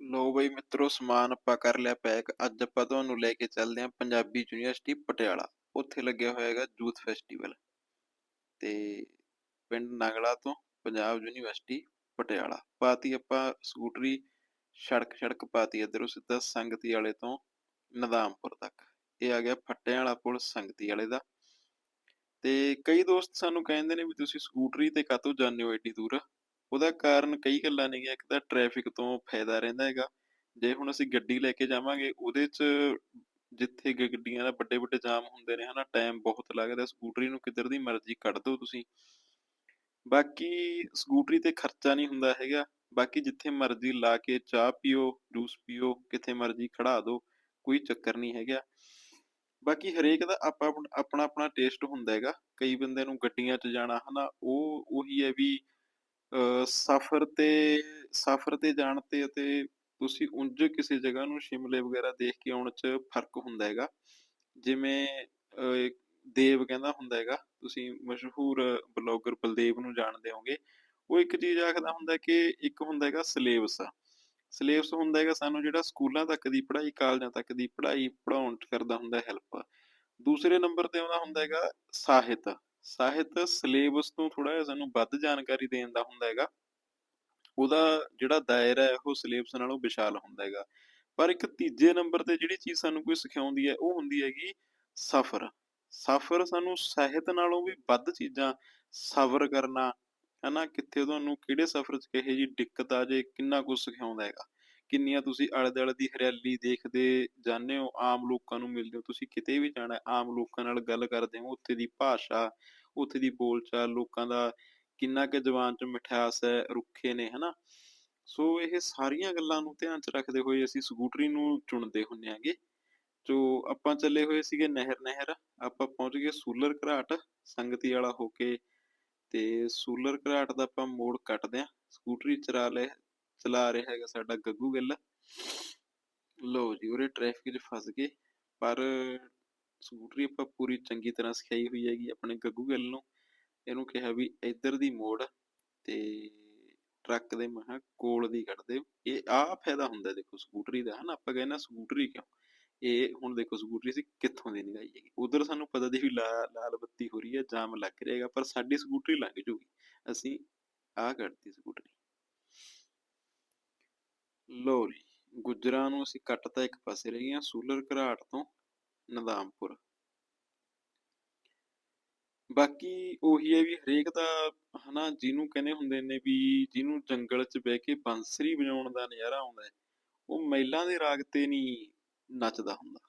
ਲਓ ਬਈ ਮਿੱਤਰੋ ਸਮਾਨ ਆਪਾਂ ਕਰ ਲਿਆ ਪੈਕ। ਅੱਜ ਆਪਾਂ ਤੁਹਾਨੂੰ ਲੈ ਕੇ ਚੱਲਦੇ ਹਾਂ ਪੰਜਾਬੀ ਯੂਨੀਵਰਸਿਟੀ ਪਟਿਆਲਾ। ਉੱਥੇ ਲੱਗਿਆ ਹੋਇਆ ਹੈਗਾ ਯੂਥ ਫੈਸਟੀਵਲ। ਤੇ ਪਿੰਡ ਨਗਲਾ ਤੋਂ ਪੰਜਾਬ ਯੂਨੀਵਰਸਿਟੀ ਪਟਿਆਲਾ। ਪਾਤੀ ਆਪਾਂ ਸਕੂਟਰੀ, ਸੜਕ ਸੜਕ ਪਾਤੀ ਇਧਰੋਂ ਸਿੱਧਾ ਸੰਗਤੀ ਵਾਲੇ ਤੋਂ ਨਦਾਮਪੁਰ ਤੱਕ। ਇਹ ਆ ਗਿਆ ਫੱਟਿਆਂ ਵਾਲਾ ਪੁਲ ਸੰਗਤੀ ਵਾਲੇ ਦਾ। ਤੇ ਕਈ ਦੋਸਤ ਸਾਨੂੰ ਕਹਿੰਦੇ ਨੇ ਵੀ ਤੁਸੀਂ ਸਕੂਟਰੀ ਤੇ ਕਾਹਤੋਂ ਜਾਂਦੇ ਹੋ ਏਡੀ ਦੂਰ? ਉਹਦਾ ਕਾਰਨ ਕਈ ਗੱਲਾਂ ਨੇਗੀਆਂ, ਇੱਕ ਤਾਂ ਟ੍ਰੈਫਿਕ ਤੋਂ ਫਾਇਦਾ ਰਹਿੰਦਾ ਹੈਗਾ। ਜੇ ਹੁਣ ਅਸੀਂ ਗੱਡੀ ਲੈ ਕੇ ਜਾਵਾਂਗੇ, ਉਹਦੇ 'ਚ ਜਿੱਥੇ ਗੱਡੀਆਂ ਦਾ ਵੱਡੇ ਵੱਡੇ ਜਾਮ ਹੁੰਦੇ ਨੇ, ਹਨਾ ਟਾਈਮ ਬਹੁਤ ਲੱਗਦਾ, ਸਕੂਟਰੀ ਨੂੰ ਕਿੱਧਰ ਦੀ ਮਰਜ਼ੀ ਕੱਢ ਦਿਓ ਤੁਸੀਂ। ਬਾਕੀ ਸਕੂਟਰੀ ਤੇ ਖਰਚਾ ਨਹੀਂ ਹੁੰਦਾ ਹੈਗਾ। ਬਾਕੀ ਜਿੱਥੇ ਮਰਜ਼ੀ ਲਾ ਕੇ ਚਾਹ ਪੀਓ ਜੂਸ ਪੀਓ, ਕਿੱਥੇ ਮਰਜ਼ੀ ਖੜਾ ਦਿਓ, ਕੋਈ ਚੱਕਰ ਨਹੀਂ ਹੈਗਾ। ਬਾਕੀ ਹਰੇਕ ਦਾ ਆਪਾਂ, ਆਪਣਾ ਆਪਣਾ ਟੇਸਟ ਹੁੰਦਾ ਹੈਗਾ। ਕਈ ਬੰਦਿਆਂ ਨੂੰ ਗੱਡੀਆਂ 'ਚ ਜਾਣਾ, ਹਨਾ, ਉਹ, ਉਹੀ ਹੈ ਵੀ ਸਫ਼ਰ ਤੇ ਸਫ਼ਰ ਤੇ ਜਾਣ ਤੇ ਅਤੇ ਤੁਸੀਂ ਉਂਝ ਕਿਸੇ ਜਗ੍ਹਾ ਨੂੰ ਸ਼ਿਮਲੇ ਵਗੈਰਾ ਦੇਖ ਕੇ ਆਉਣ 'ਚ ਫ਼ਰਕ ਹੁੰਦਾ ਹੈਗਾ। ਜਿਵੇਂ ਦੇਵ ਕਹਿੰਦਾ ਹੁੰਦਾ ਹੈਗਾ, ਤੁਸੀਂ ਮਸ਼ਹੂਰ ਬਲੌਗਰ ਬਲਦੇਵ ਨੂੰ ਜਾਣਦੇ ਹੋਗੇ ਉਹ ਇੱਕ ਚੀਜ਼ ਆਖਦਾ ਹੁੰਦਾ ਕਿ ਇੱਕ ਹੁੰਦਾ ਹੈਗਾ ਸਿਲੇਬਸ। ਸਿਲੇਬਸ ਹੁੰਦਾ ਹੈਗਾ ਸਾਨੂੰ ਜਿਹੜਾ ਸਕੂਲਾਂ ਤੱਕ ਦੀ ਪੜ੍ਹਾਈ, ਕਾਲਜਾਂ ਤੱਕ ਦੀ ਪੜ੍ਹਾਈ ਪੜਾਉਣ 'ਚ ਕਰਦਾ ਹੁੰਦਾ ਹੈਲਪ। ਦੂਸਰੇ ਨੰਬਰ ਤੇ ਆਉਂਦਾ ਹੁੰਦਾ ਹੈਗਾ ਸਾਹਿਤ। ਸਾਹਿਤ ਸਿਲੇਬਸ ਤੋਂ ਥੋੜਾ ਜਿਹਾ ਸਾਨੂੰ ਵੱਧ ਜਾਣਕਾਰੀ ਦੇਣ ਦਾ ਹੁੰਦਾ ਹੈਗਾ। ਉਹਦਾ ਜਿਹੜਾ ਦਾਇਰਾ ਹੈ, ਉਹ ਸਿਲੇਬਸ ਨਾਲੋਂ ਵਿਸ਼ਾਲ ਹੁੰਦਾ ਹੈਗਾ। ਪਰ ਇੱਕ ਤੀਜੇ ਨੰਬਰ ਤੇ ਜਿਹੜੀ ਚੀਜ਼ ਸਾਨੂੰ ਕੋਈ ਸਿਖਾਉਂਦੀ ਹੈ, ਉਹ ਹੁੰਦੀ ਹੈਗੀ ਸਫ਼ਰ। ਸਫ਼ਰ ਸਾਨੂੰ ਸਾਹਿਤ ਨਾਲੋਂ ਵੀ ਵੱਧ ਚੀਜ਼ਾਂ ਸਬਰ ਕਰਨਾ ਹਨਾ ਕਿੱਥੇ ਤੁਹਾਨੂੰ ਕਿਹੜੇ ਸਫ਼ਰ 'ਚ ਕਿਹੋ ਜਿਹੀ ਦਿੱਕਤ ਆ, ਜੇ ਕਿੰਨਾ ਕੁਝ ਸਿਖਾਉਂਦਾ ਹੈਗਾ। ਕਿੰਨੀਆਂ ਤੁਸੀਂ ਆਲੇ ਦੁਆਲੇ ਦੀ ਹਰਿਆਲੀ ਦੇਖਦੇ ਜਾਂਦੇ ਹੋ, ਆਮ ਲੋਕਾਂ ਨੂੰ ਮਿਲਦੇ ਹੋ, ਤੁਸੀਂ ਕਿਤੇ ਵੀ ਜਾਣਾ, ਆਮ ਲੋਕਾਂ ਨਾਲ ਗੱਲ ਕਰਦੇ ਹੋ, ਉੱਥੇ ਦੀ ਭਾਸ਼ਾ, ਉੱਥੇ ਦੀ ਬੋਲਚਾਲ, ਲੋਕਾਂ ਦਾ ਕਿੰਨਾ ਕੁ ਜ਼ੁਬਾਨ 'ਚ ਮਿਠਾਸ ਹੈ, ਰੁੱਖੇ ਨੇ, ਹਨਾ? ਸੋ ਇਹ ਸਾਰੀਆਂ ਗੱਲਾਂ ਨੂੰ ਧਿਆਨ 'ਚ ਰੱਖਦੇ ਹੋਏ ਅਸੀਂ ਸਕੂਟਰੀ ਨੂੰ ਚੁਣਦੇ ਹੁੰਨੇ ਆਂਗੇ ਜੋ ਆਪਾਂ ਚੱਲੇ ਹੋਏ ਸੀਗੇ ਨਹਿਰ ਨਹਿਰ ਆਪਾਂ ਪਹੁੰਚ ਗਏ ਸੂਲਰ ਘਰਾਟ, ਸੰਗਤੀ ਵਾਲਾ ਹੋ ਕੇ, ਤੇ ਸੂਲਰ ਘਰਾਟ ਦਾ ਆਪਾਂ ਮੋੜ ਕੱਟਦੇ ਆਂ ਸਕੂਟਰੀ ਚਲਾ ਲੈ ਚਲਾ ਰਿਹਾ ਹੈਗਾ ਸਾਡਾ ਗੱਗੂ ਗਿੱਲ। ਲੋ ਜੀ, ਉਰੇ ਟ੍ਰੈਫਿਕ 'ਚ ਫਸ ਗਏ। ਪਰ ਸਕੂਟਰੀ ਆਪਾਂ ਪੂਰੀ ਚੰਗੀ ਤਰ੍ਹਾਂ ਸਿਖਾਈ ਹੋਈ ਹੈਗੀ ਆਪਣੇ ਗੱਗੂ ਗਿੱਲ ਨੂੰ। ਇਹਨੂੰ ਕਿਹਾ ਵੀ ਇੱਧਰ ਦੀ ਮੋੜ ਤੇ ਟਰੱਕ ਦੇ ਮਹਾ ਕੋਲ ਦੀ ਕੱਢਦੇ ਇਹ ਆਹ ਫਾਇਦਾ ਹੁੰਦਾ ਦੇਖੋ ਸਕੂਟਰੀ ਦਾ ਹਨਾ, ਆਪਾਂ ਕਹਿੰਦੇ ਸਕੂਟਰੀ ਕਿਉਂ? ਇਹ ਹੁਣ ਦੇਖੋ ਸਕੂਟਰੀ ਸੀ ਕਿੱਥੋਂ ਦੀ ਨਿਗਾਈ ਹੈਗੀ? ਉਧਰ ਸਾਨੂੰ ਪਤਾ ਦੀ ਵੀ ਲਾ- ਲਾਲ ਬੱਤੀ ਹੋ ਰਹੀ ਹੈ, ਜਾਮ ਲੱਗ ਰਿਹਾ ਪਰ ਸਾਡੀ ਸਕੂਟਰੀ ਲੰਘ ਜੂਗੀ। ਅਸੀਂ ਆਹ ਕੱਢਤੀ ਸਕੂਟਰੀ। ਲੋ ਗੁੱਜਰਾਂ ਨੂੰ ਅਸੀਂ ਕੱਟ ਤਾਂ ਇੱਕ ਪਾਸੇ ਰਹਿ ਗਈਆਂ, ਸੂਲਰ ਘਰਾਟ ਤੋਂ ਨਦਾਮਪੁਰ। ਬਾਕੀ ਉਹੀ ਹੈ ਵੀ ਹਰੇਕ ਦਾ ਹਨਾ, ਜਿਹਨੂੰ ਕਹਿੰਦੇ ਹੁੰਦੇ ਨੇ ਵੀ ਜਿਹਨੂੰ ਜੰਗਲ 'ਚ ਬਹਿ ਕੇ ਬੰਸਰੀ ਵਜਾਉਣ ਦਾ ਨਜ਼ਾਰਾ ਆਉਂਦਾ ਹੈ, ਉਹ ਮਹਿਲਾਂ ਦੇ ਰਾਗ ਤੇ ਨਹੀਂ ਨੱਚਦਾ ਹੁੰਦਾ।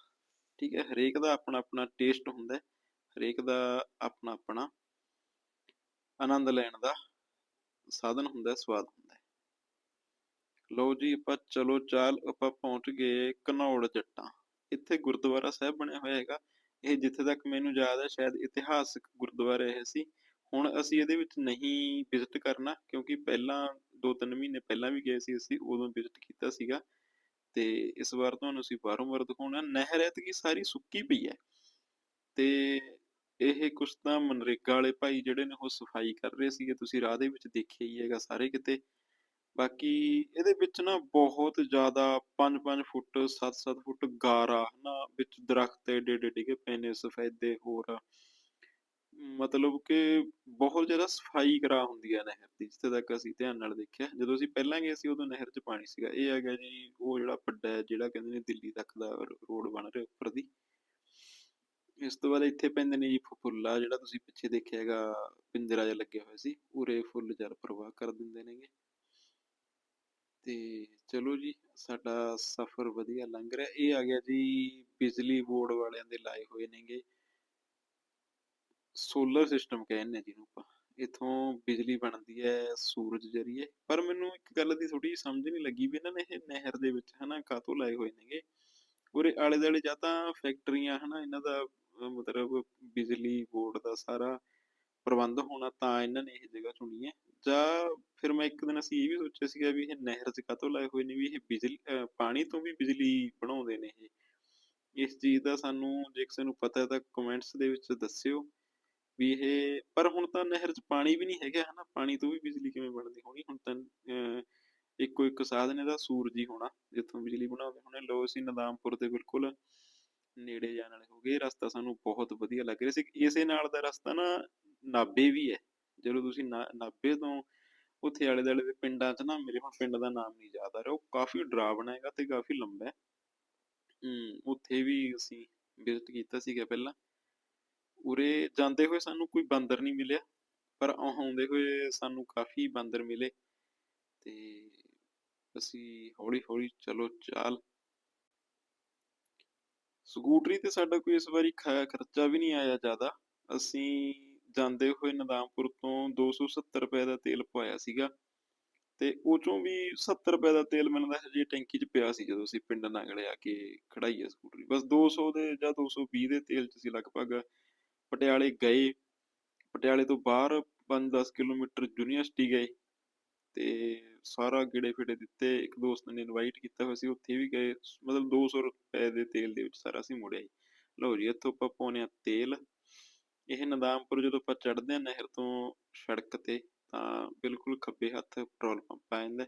ਠੀਕ ਹੈ, ਹਰੇਕ ਦਾ ਆਪਣਾ ਆਪਣਾ ਟੇਸਟ ਹੁੰਦਾ ਹਰੇਕ ਦਾ ਆਪਣਾ ਆਪਣਾ ਆਨੰਦ ਲੈਣ ਦਾ ਸਾਧਨ ਹੁੰਦਾ ਸਵਾਦ ਹੁੰਦਾ ਲਓ ਜੀ, ਆਪਾਂ ਚਲੋ ਚਾਲ, ਆਪਾਂ ਪਹੁੰਚ ਗਏ ਘਨੌੜ ਜੱਟਾਂ। ਇੱਥੇ ਗੁਰਦੁਆਰਾ ਸਾਹਿਬ ਬਣਿਆ ਹੋਇਆ ਹੈਗਾ। ਇਹ ਜਿੱਥੇ ਤੱਕ ਮੈਨੂੰ ਯਾਦ ਹੈ, ਸ਼ਾਇਦ ਇਤਿਹਾਸਕ ਗੁਰਦੁਆਰਾ ਇਹ ਸੀ। ਹੁਣ ਅਸੀਂ ਇਹਦੇ ਵਿੱਚ ਨਹੀਂ ਵਿਜ਼ਿਟ ਕਰਨਾ, ਕਿਉਂਕਿ ਪਹਿਲਾਂ 2-3 ਮਹੀਨੇ ਪਹਿਲਾਂ ਵੀ ਗਏ ਸੀ ਅਸੀਂ, ਉਦੋਂ ਵਿਜ਼ਿਟ ਕੀਤਾ ਸੀਗਾ। ਤੇ ਇਸ ਵਾਰ ਤੁਹਾਨੂੰ ਅਸੀਂ ਬਾਹਰੋਂ ਵਾਰ ਦਿਖਾਉਣਾ। ਨਹਿਰ ਐਤਕੀ ਸਾਰੀ ਸੁੱਕੀ ਪਈ ਹੈ। ਤੇ ਇਹ ਕੁਛ ਤਾਂ ਮਨਰੇਗਾ ਵਾਲੇ ਭਾਈ ਜਿਹੜੇ ਨੇ, ਉਹ ਸਫ਼ਾਈ ਕਰ ਰਹੇ ਸੀਗੇ। ਤੁਸੀਂ ਰਾਹ ਦੇ ਵਿੱਚ ਦੇਖਿਆ ਹੀ ਹੈਗਾ ਸਾਰੇ ਕਿਤੇ। ਬਾਕੀ ਇਹਦੇ ਵਿੱਚ ਨਾ ਬਹੁਤ ਜ਼ਿਆਦਾ 5-5 ਫੁੱਟ 7-7 ਫੁੱਟ ਗਾਰਾ ਹਨਾ, ਵਿੱਚ ਦਰਖਤ ਏਡੇ ਏਡੇ ਡਿੱਗੇ ਪਏ ਨੇ, ਸਫੈਦੇ ਹੋਰ। ਮਤਲਬ ਕਿ ਬਹੁਤ ਜ਼ਿਆਦਾ ਸਫ਼ਾਈ ਕਰਾ ਹੁੰਦੀ ਹੈ ਨਹਿਰ ਦੀ, ਜਿੱਥੇ ਤੱਕ ਅਸੀਂ ਧਿਆਨ ਨਾਲ ਦੇਖਿਆ। ਜਦੋਂ ਅਸੀਂ ਪਹਿਲਾਂ ਗਏ ਸੀ, ਉਦੋਂ ਨਹਿਰ 'ਚ ਪਾਣੀ ਸੀਗਾ। ਇਹ ਹੈਗਾ ਜੀ, ਉਹ ਜਿਹੜਾ ਵੱਡਾ ਹੈ, ਜਿਹੜਾ ਕਹਿੰਦੇ ਨੇ ਦਿੱਲੀ ਤੱਕ ਦਾ ਰੋਡ ਬਣ ਰਿਹਾ ਉੱਪਰ ਦੀ। ਇਸ ਤੋਂ ਬਾਅਦ ਇੱਥੇ ਪੈਂਦੇ ਨੇ ਜੀ ਫੁੱਲਾ, ਜਿਹੜਾ ਤੁਸੀਂ ਪਿੱਛੇ ਦੇਖਿਆ ਹੈਗਾ, ਪਿੰਜਰਾ ਜਿਹਾ ਲੱਗਿਆ ਹੋਇਆ ਸੀ, ਉਰੇ ਫੁੱਲ ਜਲ ਪ੍ਰਵਾਹ ਕਰ ਦਿੰਦੇ ਨੇਗੇ। ਤੇ ਚਲੋ ਜੀ, ਸਾਡਾ ਸਫ਼ਰ ਵਧੀਆ ਲੰਘ ਰਿਹਾ। ਇਹ ਆ ਗਿਆ ਜੀ, ਬਿਜਲੀ ਬੋਰਡ ਵਾਲਿਆਂ ਦੇ ਲਾਏ ਹੋਏ ਨੇਗੇ। ਸੋਲਰ ਸਿਸਟਮ ਕਹਿੰਦੇ ਜਿਹਨੂੰ ਆਪਾਂ। ਇਥੋਂ ਬਿਜਲੀ ਬਣਦੀ ਹੈ, ਸੂਰਜ ਜਰੀਏ। ਪਰ ਮੈਨੂੰ ਇੱਕ ਗੱਲ ਦੀ ਥੋੜੀ ਸਮਝ ਨਹੀਂ ਲੱਗੀ ਵੀ ਇਹਨਾਂ ਨੇ ਇਹ ਨਹਿਰ ਦੇ ਵਿੱਚ ਹਨਾ ਕਾਤੋਂ ਲਾਏ ਹੋਏ ਨੇਗੇ? ਉਰੇ ਆਲੇ ਦੁਆਲੇ ਜਾਂ ਤਾਂ ਫੈਕਟਰੀਆਂ ਹਨਾ, ਇਹਨਾਂ ਦਾ ਮਤਲਬ ਬਿਜਲੀ ਬੋਰਡ ਦਾ ਸਾਰਾ ਪ੍ਰਬੰਧ ਹੋਣਾ ਤਾਂ ਇਹਨਾਂ ਨੇ ਇਹ ਜਗ੍ਹਾ ਚੁਣੀ ਹੈ। ਜਾਂ ਫਿਰ ਮੈਂ ਇੱਕ ਦਿਨ ਅਸੀਂ ਇਹ ਵੀ ਸੋਚਿਆ ਸੀਗਾ ਵੀ ਇਹ ਨਹਿਰ 'ਚ ਕਾਹਤੋਂ ਲਾਏ ਹੋਏ ਨੇ ਵੀ ਇਹ ਬਿਜਲੀ ਪਾਣੀ ਤੋਂ ਵੀ ਬਿਜਲੀ ਬਣਾਉਂਦੇ ਨੇ ਇਹ। ਇਸ ਚੀਜ਼ ਦਾ ਸਾਨੂੰ ਜੇ ਕਿਸੇ ਨੂੰ ਪਤਾ ਹੈ ਤਾਂ ਕਮੈਂਟਸ ਦੇ ਵਿੱਚ ਦੱਸਿਓ ਵੀ ਇਹ, ਪਰ ਹੁਣ ਤਾਂ ਨਹਿਰ 'ਚ ਪਾਣੀ ਵੀ ਨਹੀਂ ਹੈਗਾ ਹਨਾ, ਪਾਣੀ ਤੋਂ ਵੀ ਬਿਜਲੀ ਕਿਵੇਂ ਬਣਦੀ ਹੋਣੀ? ਹੁਣ ਤਾਂ, ਅਹ ਇੱਕੋ ਇੱਕ ਸਾਧਨ ਇਹਦਾ, ਸੂਰਜ ਹੀ ਹੋਣਾ, ਜਿੱਥੋਂ ਬਿਜਲੀ ਬਣਾਉਂਦੇ ਹੋਣੇ। ਲੋ ਅਸੀਂ ਨਦਾਮਪੁਰ ਦੇ ਬਿਲਕੁਲ ਨੇੜੇ ਜਾਣ ਵਾਲੇ ਹੋ ਗਏ। ਇਹ ਰਸਤਾ ਸਾਨੂੰ ਬਹੁਤ ਵਧੀਆ ਲੱਗ ਰਿਹਾ ਸੀ। ਇਸੇ ਨਾਲ ਦਾ ਰਸਤਾ ਨਾ ਨਾਭੇ ਵੀ ਹੈ। ਜਦੋਂ ਤੁਸੀਂ ਨਾ- ਨਾਭੇ ਤੋਂ ਉੱਥੇ ਆਲੇ ਦੁਆਲੇ ਦੇ ਪਿੰਡਾਂ 'ਚ ਨਾ ਮੇਰੇ ਹੁਣ ਪਿੰਡ ਦਾ ਨਾਮ ਨਹੀਂ ਯਾਦ ਆ ਰਿਹਾ। ਉਹ ਕਾਫੀ ਡਰਾਵਣਾ ਹੈਗਾ ਤੇ ਕਾਫੀ ਲੰਬਾ ਹੈ। ਹਮ, ਉੱਥੇ ਵੀ ਅਸੀਂ ਵਿਜ਼ਿਟ ਕੀਤਾ ਸੀਗਾ ਪਹਿਲਾਂ। ਉਰੇ ਜਾਂਦੇ ਹੋਏ ਸਾਨੂੰ ਕੋਈ ਬਾਂਦਰ ਨਹੀਂ ਮਿਲਿਆ ਪਰ ਆਉਂਦੇ ਹੋਏ ਸਾਨੂੰ ਕਾਫੀ ਬਾਂਦਰ ਮਿਲੇ। ਤੇ ਅਸੀਂ ਹੌਲੀ ਹੌਲੀ ਚਲੋ ਚਾਲ ਸਕੂਟਰੀ ਤੇ ਸਾਡਾ ਕੋਈ ਇਸ ਵਾਰੀ ਖ- ਖਰਚਾ ਵੀ ਨਹੀਂ ਆਇਆ ਜ਼ਿਆਦਾ। ਅਸੀਂ ਜਾਂਦੇ ਹੋਏ ਨਦਾਮਪੁਰ ਤੋਂ 270 ਰੁਪਏ ਦਾ ਤੇਲ ਪਵਾਇਆ ਸੀਗਾ। ਤੇ ਉਹ ਚੋਂ ਵੀ 70 ਰੁਪਏ ਦਾ ਤੇਲ ਮਿਲਦਾ ਹਜੇ ਟੈਂਕੀ 'ਚ ਪਿਆ ਸੀ ਜਦੋਂ ਅਸੀਂ ਪਿੰਡ ਨਾਗਲੇ ਆ ਕੇ ਖੜਾਈ ਆ ਸਕੂਟਰੀ। ਬਸ 200 ਦੇ ਜਾਂ 220 ਦੇ ਤੇਲ 'ਚ ਅਸੀਂ ਲਗਭਗ ਪਟਿਆਲੇ ਗਏ। ਪਟਿਆਲੇ ਤੋਂ ਬਾਹਰ 5-10 ਕਿਲੋਮੀਟਰ ਯੂਨੀਵਰਸਿਟੀ ਗਏ। ਤੇ ਸਾਰਾ ਗੇੜੇ ਫੇੜੇ ਦਿੱਤੇ, ਇੱਕ ਦੋਸਤ ਨੇ ਇਨਵਾਈਟ ਕੀਤਾ ਹੋਇਆ ਸੀ, ਉੱਥੇ ਵੀ ਗਏ, ਮਤਲਬ 200 ਰੁਪਏ ਦੇ ਤੇਲ ਦੇ ਵਿੱਚ ਸਾਰਾ ਅਸੀਂ ਮੁੜਿਆ ਜੀ। ਲਓ ਜੀ, ਇੱਥੋਂ ਆਪਾਂ ਪਾਉਂਦੇ ਹਾਂ ਤੇਲ। ਇਹ ਨਦਾਮਪੁਰ ਜਦੋਂ ਆਪਾਂ ਚੜ੍ਹਦੇ ਹਾਂ ਨਹਿਰ ਤੋਂ ਸੜਕ ਤੇ, ਤਾਂ ਬਿਲਕੁਲ ਖੱਬੇ ਹੱਥ ਪੈਟਰੋਲ ਪੰਪ ਆ ਜਾਂਦਾ।